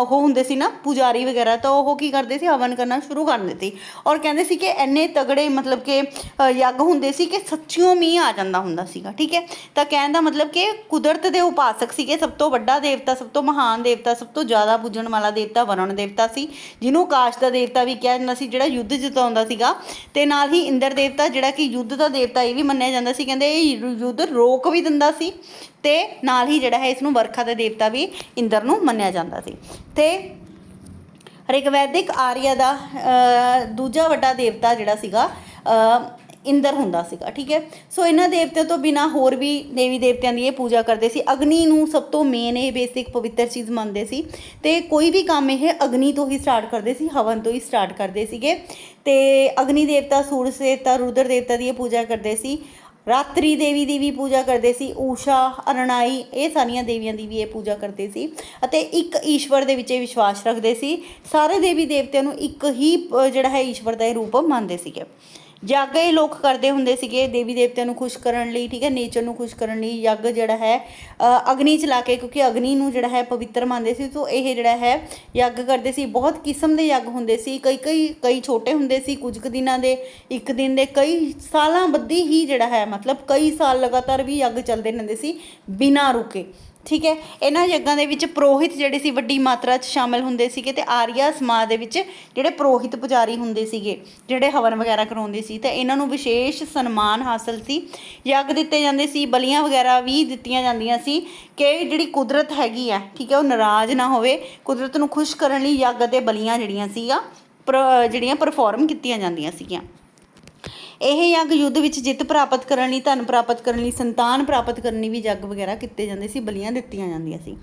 ਉਹ ਹੁੰਦੇ ਸੀ ਨਾ ਪੁਜਾਰੀ ਵਗੈਰਾ ਤਾਂ ਉਹ ਕੀ ਕਰਦੇ ਸੀ ਹਵਨ ਕਰਨਾ ਸ਼ੁਰੂ ਕਰ ਦਿੰਦੇ ਸੀ। ਔਰ ਕਹਿੰਦੇ ਸੀ ਕਿ ਇੰਨੇ ਤਗੜੇ ਮਤਲਬ ਕਿ ਯੱਗ ਹੁੰਦੇ ਸੀ ਕਿ ਸੱਚਿਓ ਮੀਂਹ ਆ ਜਾਂਦਾ ਹੁੰਦਾ ਸੀਗਾ ਠੀਕ ਹੈ? ਤਾਂ ਕਹਿਣ ਦਾ ਮਤਲਬ ਕਿ ਕੁਦਰਤ ਦੇ ਉਪਾਸਕ ਸੀਗੇ ਸਭ ਤੋਂ ਵੱਡਾ ਦੇਵਤਾ ਸਭ ਤੋਂ ਮਹਾਨ ਦੇਵਤਾ ਸਭ ਤੋਂ ਜ਼ਿਆਦਾ ਪੂਜਣ ਵਾਲਾ ਦੇਵਤਾ ਵਰੁਣ ਦੇਵਤਾ ਸੀ ਜਿਹਨੂੰ ਆਕਾਸ਼ ਦਾ ਦੇਵਤਾ ਵੀ ਕਿਹਾ ਜਾਂਦਾ ਸੀ ਜਿਹੜਾ ਯੁੱਧ ਜਿਤਾਉਂਦਾ ਸੀਗਾ। ਤੇ ਨਾਲ ਹੀ ਇੰਦਰ ਦੇਵਤਾ ਜਿਹੜਾ ਕਿ ਯੁੱਧ ਦਾ ਦੇਵਤਾ ਇਹ ਵੀ ਮੰਨਿਆ ਜਾਂਦਾ ਸੀ ਕਹਿੰਦੇ ਇਹ ਯੁੱਧ ਰੋਕ ਵੀ ਦਿੰਦਾ ਸੀ। ਤੇ ਨਾਲ ਹੀ ਜਿਹੜਾ ਹੈ ਇਸ ਨੂੰ ਵਰਖਾ ਦਾ ਦੇਵਤਾ ਵੀ ਇੰਦਰ ਨੂੰ ਮੰਨਿਆ ਜਾਂਦਾ ਸੀ। ਤੇ ਰਿਗਵੈਦਿਕ ਆਰੀਆ ਦਾ ਦੂਜਾ ਵੱਡਾ ਦੇਵਤਾ ਜਿਹੜਾ ਸੀਗਾ ਇੰਦਰ ਹੁੰਦਾ ਸੀਗਾ, ਠੀਕ ਹੈ? ਸੋ ਇਹਨਾਂ ਦੇਵਤਿਆਂ ਤੋਂ ਬਿਨਾ ਹੋਰ ਵੀ ਦੇਵੀ ਦੇਵਤਿਆਂ ਦੀ ਇਹ ਪੂਜਾ ਕਰਦੇ ਸੀ। ਅਗਨੀ ਨੂੰ ਸਭ ਤੋਂ ਮੇਨ ਇਹ ਬੇਸਿਕ ਪਵਿੱਤਰ ਚੀਜ਼ ਮੰਨਦੇ ਸੀ। ਤੇ ਕੋਈ ਵੀ ਕੰਮ ਇਹ ਅਗਨੀ ਤੋਂ ਹੀ ਸਟਾਰਟ ਕਰਦੇ ਸੀ, ਹਵਨ ਤੋਂ ਹੀ ਸਟਾਰਟ ਕਰਦੇ ਸੀਗੇ। ਤੇ ਅਗਨੀ ਦੇਵਤਾ, ਸੂਰਜ ਦੇਵਤਾ, ਰੁਦਰ ਦੇਵਤਾ ਦੀ ਇਹ ਪੂਜਾ ਕਰਦੇ ਸੀ। ਰਾਤਰੀ ਦੇਵੀ ਦੀ ਵੀ ਪੂਜਾ ਕਰਦੇ ਸੀ, ਊਸ਼ਾ ਅਰਣਾਈ ਇਹ ਸਾਰੀਆਂ ਦੇਵੀਆਂ ਦੀ ਵੀ ਇਹ ਪੂਜਾ ਕਰਦੇ ਸੀ ਅਤੇ ਇੱਕ ਈਸ਼ਵਰ ਦੇ ਵਿੱਚ ਇਹ ਵਿਸ਼ਵਾਸ ਰੱਖਦੇ ਸੀ। ਸਾਰੇ ਦੇਵੀ ਦੇਵਤਿਆਂ ਨੂੰ ਇੱਕ ਹੀ ਜਿਹੜਾ ਹੈ ਈਸ਼ਵਰ ਦਾ ਇਹ ਰੂਪ ਮੰਨਦੇ ਸੀਗੇ। ਯੱਗ ਇਹ ਲੋਕ ਕਰਦੇ ਹੁੰਦੇ ਸੀਗੇ, ਦੇਵੀ ਦੇਵਤਿਆਂ ਨੂੰ ਖੁਸ਼ ਕਰਨ ਲਈ, ਠੀਕ ਹੈ ਨੇਚਰ ਨੂੰ ਖੁਸ਼ ਕਰਨ ਲਈ ਯੱਗ ਜਿਹੜਾ ਹੈ ਅਗਨੀ ਚਲਾ ਕੇ, ਕਿਉਂਕਿ ਅਗਨੀ ਨੂੰ ਜਿਹੜਾ ਹੈ ਪਵਿੱਤਰ ਮੰਨਦੇ ਸੀ, ਤੋਂ ਇਹ ਜਿਹੜਾ ਹੈ ਯੱਗ ਕਰਦੇ ਸੀ। ਬਹੁਤ ਕਿਸਮ ਦੇ ਯੱਗ ਹੁੰਦੇ ਸੀ, ਕਈ ਕਈ ਕਈ ਛੋਟੇ ਹੁੰਦੇ ਸੀ, ਕੁਝ ਕੁ ਦਿਨਾਂ ਦੇ, ਇੱਕ ਦਿਨ ਦੇ, ਕਈ ਸਾਲਾਂ ਬੱਧੀ ਹੀ ਜਿਹੜਾ ਹੈ, ਮਤਲਬ ਕਈ ਸਾਲ ਲਗਾਤਾਰ ਵੀ ਯੱਗ ਚੱਲਦੇ ਰਹਿੰਦੇ ਸੀ ਬਿਨਾਂ ਰੁਕੇ। ਠੀਕ ਹੈ? ਇਹਨਾਂ ਯੱਗਾਂ ਦੇ ਵਿੱਚ ਪ੍ਰੋਹਿਤ ਜਿਹੜੇ ਸੀ, ਵੱਡੀ ਮਾਤਰਾ 'ਚ ਸ਼ਾਮਿਲ ਹੁੰਦੇ ਸੀਗੇ ਤੇ ਆਰੀਆ ਸਮਾਜ ਦੇ ਵਿੱਚ ਜਿਹੜੇ ਪ੍ਰੋਹਿਤ ਪੁਜਾਰੀ ਹੁੰਦੇ ਸੀਗੇ, ਜਿਹੜੇ ਹਵਨ ਵਗੈਰਾ ਕਰਾਉਂਦੇ ਸੀ, ਤੇ ਇਹਨਾਂ ਨੂੰ ਵਿਸ਼ੇਸ਼ ਸਨਮਾਨ ਹਾਸਲ ਸੀ। ਯੱਗ ਦਿੱਤੇ ਜਾਂਦੇ ਸੀ, ਬਲੀਆਂ ਵਗੈਰਾ ਵੀ ਦਿੱਤੀਆਂ ਜਾਂਦੀਆਂ ਸੀ ਕਿ ਜਿਹੜੀ ਕੁਦਰਤ ਹੈਗੀ ਆ, ਠੀਕ ਹੈ, ਉਹ ਨਾਰਾਜ਼ ਨਾ ਹੋਵੇ। ਕੁਦਰਤ ਨੂੰ ਖੁਸ਼ ਕਰਨ ਲਈ ਯੱਗ ਅਤੇ ਬਲੀਆਂ ਜਿਹੜੀਆਂ ਸੀਗਾ ਪਰ- ਜਿਹੜੀਆਂ ਪਰਫਾਰਮ ਕੀਤੀਆਂ ਜਾਂਦੀਆਂ ਸੀਗੀਆਂ। ਇਹ ਯੱਗ ਯੁੱਧ ਵਿੱਚ ਜਿੱਤ ਪ੍ਰਾਪਤ ਕਰਨ ਲਈ, ਧਨ ਪ੍ਰਾਪਤ ਕਰਨ ਲਈ, ਸੰਤਾਨ ਪ੍ਰਾਪਤ ਕਰਨ ਲਈ ਵੀ ਯੱਗ ਵਗੈਰਾ ਕੀਤੇ ਜਾਂਦੇ ਸੀ, ਬਲੀਆਂ ਦਿੱਤੀਆਂ ਜਾਂਦੀਆਂ ਸੀ।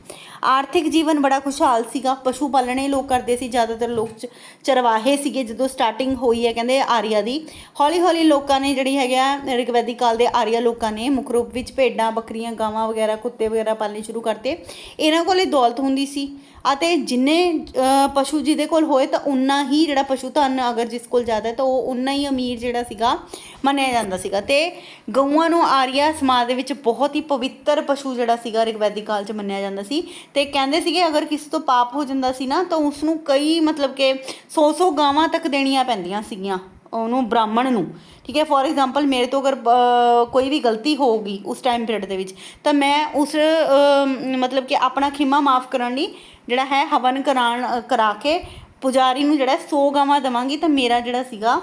ਆਰਥਿਕ ਜੀਵਨ ਬੜਾ ਖੁਸ਼ਹਾਲ ਸੀਗਾ। ਪਸ਼ੂ ਪਾਲਣੇ ਲੋਕ ਕਰਦੇ ਸੀ, ਜ਼ਿਆਦਾਤਰ ਲੋਕ ਚ- ਚਰਵਾਹੇ ਸੀਗੇ। ਜਦੋਂ ਸਟਾਰਟਿੰਗ ਹੋਈ ਹੈ, ਕਹਿੰਦੇ ਆਰੀਆ ਦੀ ਹੌਲੀ ਹੌਲੀ ਲੋਕਾਂ ਨੇ ਜਿਹੜੀ ਹੈਗਾ ਰਿਗਵੈਦਿਕ ਕਾਲ ਦੇ ਆਰੀਆ ਲੋਕਾਂ ਨੇ ਮੁੱਖ ਰੂਪ ਵਿੱਚ ਭੇਡਾਂ, ਬੱਕਰੀਆਂ, ਗਾਵਾਂ ਵਗੈਰਾ, ਕੁੱਤੇ ਵਗੈਰਾ ਪਾਲਣੇ ਸ਼ੁਰੂ ਕਰਤੇ। ਇਹਨਾਂ ਕੋਲੇ ਦੌਲਤ ਹੁੰਦੀ ਸੀ। ਅਤੇ ਜਿੰਨੇ ਪਸ਼ੂ ਜਿਹਦੇ ਕੋਲ ਹੋਏ ਤਾਂ ਉਨਾ ਹੀ ਜਿਹੜਾ ਪਸ਼ੂ ਧਨ ਅਗਰ ਜਿਸ ਕੋਲ ਜ਼ਿਆਦਾ ਤਾਂ ਉਹ ਉਨਾ ਹੀ ਅਮੀਰ ਜਿਹੜਾ ਸੀਗਾ, ਮੰਨਿਆ ਜਾਂਦਾ ਸੀਗਾ। ਤੇ ਗਊਆਂ ਨੂੰ ਆਰੀਆ ਸਮਾਜ ਦੇ ਵਿੱਚ ਬਹੁਤ ਹੀ ਪਵਿੱਤਰ ਪਸ਼ੂ ਜਿਹੜਾ ਸੀਗਾ ਰਿਗਵੈਦਿਕ ਕਾਲ 'ਚ ਮੰਨਿਆ ਜਾਂਦਾ ਸੀ। ਤੇ ਕਹਿੰਦੇ ਸੀਗੇ ਅਗਰ ਕਿਸੇ ਤੋਂ ਪਾਪ ਹੋ ਜਾਂਦਾ ਸੀ ਨਾ, ਤਾਂ ਉਸ ਨੂੰ ਕਈ ਮਤਲਬ ਕਿ 100-100 ਗਾਵਾਂ ਤੱਕ ਦੇਣੀਆਂ ਪੈਂਦੀਆਂ ਸੀਗੀਆਂ, ਉਹਨੂੰ ਬ੍ਰਾਹਮਣ ਨੂੰ। ਠੀਕ ਹੈ ਫੋਰ ਐਗਜ਼ਾਮਪਲ ਮੇਰੇ ਤੋਂ ਅਗਰ ਕੋਈ ਵੀ ਗਲਤੀ ਹੋਊਗੀ ਉਸ ਟਾਈਮ ਪੀਰੀਅਡ ਦੇ ਵਿੱਚ, ਤਾਂ ਮੈਂ ਉਸ ਮਤਲਬ ਕਿ ਆਪਣਾ ਖਿਮਾ ਮਾਫ ਕਰਨ ਲਈ ਜਿਹੜਾ ਹੈ ਹਵਨ ਕਰਾਣ ਕਰਾ ਕੇ ਪੁਜਾਰੀ ਨੂੰ ਜਿਹੜਾ 100 ਗਾਵਾਂ ਦਵਾਂਗੀ ਤਾਂ ਮੇਰਾ ਜਿਹੜਾ ਸੀਗਾ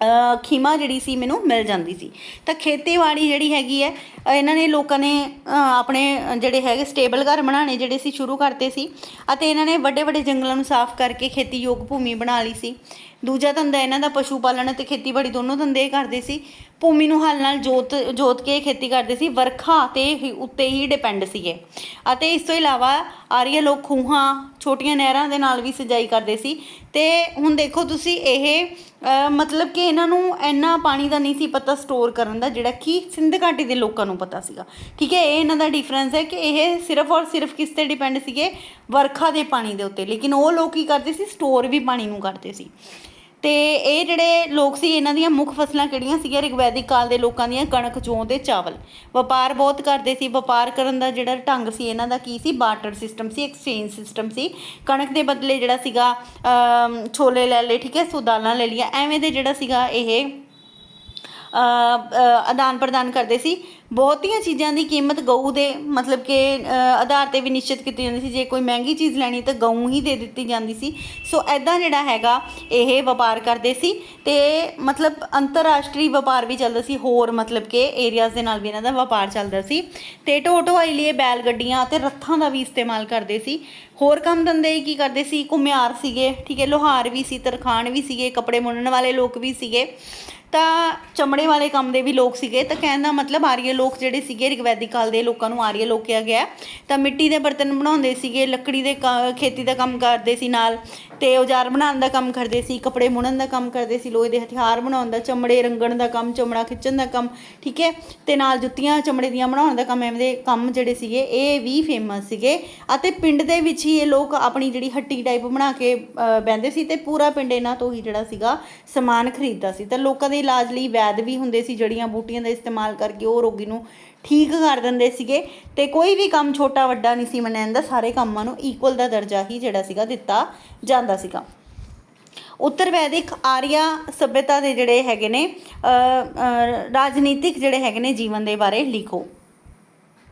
ਅ, ਖੀਮਾ ਜਿਹੜੀ ਸੀ ਮੈਨੂੰ ਮਿਲ ਜਾਂਦੀ ਸੀ। ਤਾਂ ਖੇਤੀਬਾੜੀ ਜਿਹੜੀ ਹੈਗੀ ਹੈ ਇਹਨਾਂ ਨੇ ਲੋਕਾਂ ਨੇ ਆਪਣੇ ਜਿਹੜੇ ਹੈਗੇ ਸਟੇਬਲ ਘਰ ਬਣਾਉਣੇ ਜਿਹੜੇ ਸੀ ਸ਼ੁਰੂ ਕਰਤੇ ਸੀ ਅਤੇ ਇਹਨਾਂ ਨੇ ਵੱਡੇ ਵੱਡੇ ਜੰਗਲਾਂ ਨੂੰ ਸਾਫ਼ ਕਰਕੇ ਖੇਤੀਯੋਗ ਭੂਮੀ ਬਣਾ ਲਈ ਸੀ। ਦੂਜਾ ਧੰਦਾ ਇਹਨਾਂ ਦਾ ਪਸ਼ੂ ਪਾਲਣ ਅਤੇ ਖੇਤੀਬਾੜੀ ਦੋਨੋਂ ਧੰਦੇ ਇਹ ਕਰਦੇ ਸੀ। ਭੂਮੀ ਨੂੰ ਹਲ ਨਾਲ ਜੋਤ ਜੋਤ ਕੇ ਖੇਤੀ ਕਰਦੇ ਸੀ। ਵਰਖਾ ਤੇ ਹੀ ਉੱਤੇ ਹੀ ਡਿਪੈਂਡ ਸੀਗੇ। ਅਤੇ ਇਸ ਤੋਂ ਇਲਾਵਾ ਆਰੀਆ ਲੋਕ ਖੂਹਾਂ, ਛੋਟੀਆਂ ਨਹਿਰਾਂ ਦੇ ਨਾਲ ਵੀ ਸਿੰਜਾਈ ਕਰਦੇ ਸੀ। ਤੇ ਹੁਣ ਦੇਖੋ ਤੁਸੀਂ ਇਹ ਮਤਲਬ ਕਿ ਇਹਨਾਂ ਨੂੰ ਇੰਨਾ ਪਾਣੀ ਦਾ ਨਹੀਂ ਸੀ ਪਤਾ ਸਟੋਰ ਕਰਨ ਦਾ, ਜਿਹੜਾ ਕਿ ਸਿੰਧ ਘਾਟੀ ਦੇ ਲੋਕਾਂ ਨੂੰ ਪਤਾ ਸੀਗਾ। ਠੀਕ ਹੈ, ਇਹ ਇਹਨਾਂ ਦਾ ਡਿਫਰੈਂਸ ਹੈ ਕਿ ਇਹ ਸਿਰਫ ਔਰ ਸਿਰਫ ਕਿਸ ਤੇ ਡਿਪੈਂਡ ਸੀਗੇ? ਵਰਖਾ ਦੇ ਪਾਣੀ ਦੇ ਉੱਤੇ। ਲੇਕਿਨ ਉਹ ਲੋਕ ਕੀ ਕਰਦੇ ਸੀ? ਸਟੋਰ ਵੀ ਪਾਣੀ ਨੂੰ ਕਰਦੇ ਸੀ। ਤੇ ਇਹ ਜਿਹੜੇ ਲੋਕ ਸੀ, ਇਹਨਾਂ ਦੀਆਂ ਮੁੱਖ ਫਸਲਾਂ ਕਿਹੜੀਆਂ ਸੀਗੀਆਂ? ਰਿਗਵੈਦਿਕ ਕਾਲ ਦੇ ਲੋਕਾਂ ਦੀਆਂ, ਕਣਕ, ਜੌਂ ਤੇ ਚਾਵਲ। ਵਪਾਰ ਬਹੁਤ ਕਰਦੇ ਸੀ। ਵਪਾਰ ਕਰਨ ਦਾ ਜਿਹੜਾ ਢੰਗ ਸੀ, ਇਹਨਾਂ ਦਾ ਕੀ ਸੀ? ਬਾਰਟਰ ਸਿਸਟਮ ਸੀ, ਐਕਸਚੇਂਜ ਸਿਸਟਮ ਸੀ। ਕਣਕ ਦੇ ਬਦਲੇ ਜਿਹੜਾ ਸੀਗਾ ਛੋਲੇ ਲੈ ਲਏ, ਠੀਕ ਹੈ? ਸੋ ਦਾਲਾਂ ਲੈ ਲਈਆਂ। ਐਵੇਂ ਦੇ ਜਿਹੜਾ ਸੀਗਾ, ਇਹ ਆਦਾਨ ਪ੍ਰਦਾਨ ਕਰਦੇ ਸੀ। ਬਹੁਤੀਆਂ ਚੀਜ਼ਾਂ ਦੀ ਕੀਮਤ ਗਊ ਦੇ, ਮਤਲਬ ਕਿ ਆਧਾਰ ਤੇ ਵੀ ਨਿਸ਼ਚਿਤ ਕੀਤੀ ਜਾਂਦੀ ਸੀ। ਜੇ ਕੋਈ ਮਹਿੰਗੀ ਚੀਜ਼ ਲੈਣੀ ਤਾਂ ਗਊ ਹੀ ਦੇ ਦਿੱਤੀ ਜਾਂਦੀ ਸੀ। ਸੋ ਐਦਾਂ ਜਿਹੜਾ ਹੈਗਾ, ਇਹ ਵਪਾਰ ਕਰਦੇ ਸੀ। ਤੇ ਮਤਲਬ ਅੰਤਰਰਾਸ਼ਟਰੀ ਵਪਾਰ ਵੀ ਚੱਲਦਾ ਸੀ। ਹੋਰ ਮਤਲਬ ਕਿ ਏਰੀਆਜ਼ ਦੇ ਨਾਲ ਵੀ ਇਹਨਾਂ ਦਾ ਵਪਾਰ ਚੱਲਦਾ ਸੀ। ਤੇ ਢੋ ਢੋਆਈ ਲਈ ਬੈਲ ਗੱਡੀਆਂ ਅਤੇ ਰੱਥਾਂ ਦਾ ਵੀ ਇਸਤੇਮਾਲ ਕਰਦੇ ਸੀ। ਹੋਰ ਕੰਮ ਧੰਦੇ ਕੀ ਕਰਦੇ ਸੀ? ਘੁਮਿਆਰ ਸੀਗੇ, ਠੀਕ ਹੈ, ਲੋਹਾਰ ਵੀ ਸੀ, ਤਰਖਾਣ ਵੀ ਸੀਗੇ, ਕੱਪੜੇ ਮੁੰਨਣ ਵਾਲੇ ਲੋਕ ਵੀ ਸੀਗੇ। ਤਾਂ ਚਮੜੇ ਵਾਲੇ ਕੰਮ ਦੇ ਵੀ ਲੋਕ ਸੀਗੇ, ਤਾਂ ਕਹਿਣ ਦਾ ਮਤਲਬ ਆਰੀਆ ਲੋਕ ਜਿਹੜੇ ਸੀਗੇ ਰਿਗਵੈਦਿਕ ਕਾਲ ਦੇ ਲੋਕਾਂ ਨੂੰ ਆਰੀਆ ਲੋਕ ਕਿਹਾ ਗਿਆ। ਤਾਂ ਮਿੱਟੀ ਦੇ ਬਰਤਨ ਬਣਾਉਂਦੇ ਸੀਗੇ, ਲੱਕੜੀ ਦੇ ਕ- ਖੇਤੀ ਦਾ ਕੰਮ ਕਰਦੇ ਸੀ ਨਾਲ। ਤੇ ਔਜ਼ਾਰ ਬਣਾਉਣ ਦਾ ਕੰਮ ਕਰਦੇ ਸੀ ਕੱਪੜੇ ਬੁਣਨ ਦਾ ਕੰਮ ਕਰਦੇ ਸੀ ਲੋਹੇ ਦੇ ਹਥਿਆਰ ਬਣਾਉਣ ਦਾ ਚਮੜੇ ਰੰਗਣ ਦਾ ਕੰਮ ਚਮੜਾ ਖਿੱਚਣ ਦਾ ਕੰਮ ਠੀਕ ਹੈ? ਤੇ ਨਾਲ ਜੁੱਤੀਆਂ ਚਮੜੇ ਦੀਆਂ ਬਣਾਉਣ ਦਾ ਕੰਮ ਐਵੇਂ ਦੇ ਕੰਮ ਜਿਹੜੇ ਸੀਗੇ ਇਹ ਵੀ ਫੇਮਸ ਸੀਗੇ। ਅਤੇ ਪਿੰਡ ਦੇ ਵਿੱਚ ਹੀ ਇਹ ਲੋਕ ਆਪਣੀ ਜਿਹੜੀ ਹੱਟੀ ਟਾਈਪ ਬਣਾ ਕੇ ਅ, ਬਹਿੰਦੇ ਸੀ ਤੇ ਪੂਰਾ ਪਿੰਡ ਇਹਨਾਂ ਤੋਂ ਹੀ ਜਿਹੜਾ ਸੀਗਾ ਸਮਾਨ ਖਰੀਦਦਾ ਸੀ। ਤਾਂ ਲੋਕਾਂ ਦੇ ਇਲਾਜ ਲਈ ਵੈਦ ਵੀ ਹੁੰਦੇ ਸੀ ਜੜੀਆਂ ਬੂਟੀਆਂ ਦਾ ਇਸਤੇਮਾਲ ਕਰਕੇ ਉਹ ਰੋਗੀ ਨੂੰ ਠੀਕ ਕਰ ਦਿੰਦੇ ਸੀਗੇ ਤੇ ਕੋਈ ਵੀ ਕੰਮ ਛੋਟਾ ਵੱਡਾ ਨਹੀਂ ਸੀ ਮੰਨਿਆ ਜਾਂਦਾ ਸਾਰੇ ਕੰਮਾਂ ਨੂੰ ਇਕੁਅਲ ਦਾ ਦਰਜਾ ਹੀ ਜਿਹੜਾ ਸੀਗਾ ਦਿੱਤਾ ਜਾਂਦਾ ਸੀਗਾ। ਉੱਤਰ ਵੈਦਿਕ ਆਰੀਆ ਸਭਿਅਤਾ ਦੇ ਜਿਹੜੇ ਹੈਗੇ ਨੇ ਰਾਜਨੀਤਿਕ ਜਿਹੜੇ ਹੈਗੇ ਨੇ ਜੀਵਨ ਦੇ ਬਾਰੇ ਲਿਖੋ।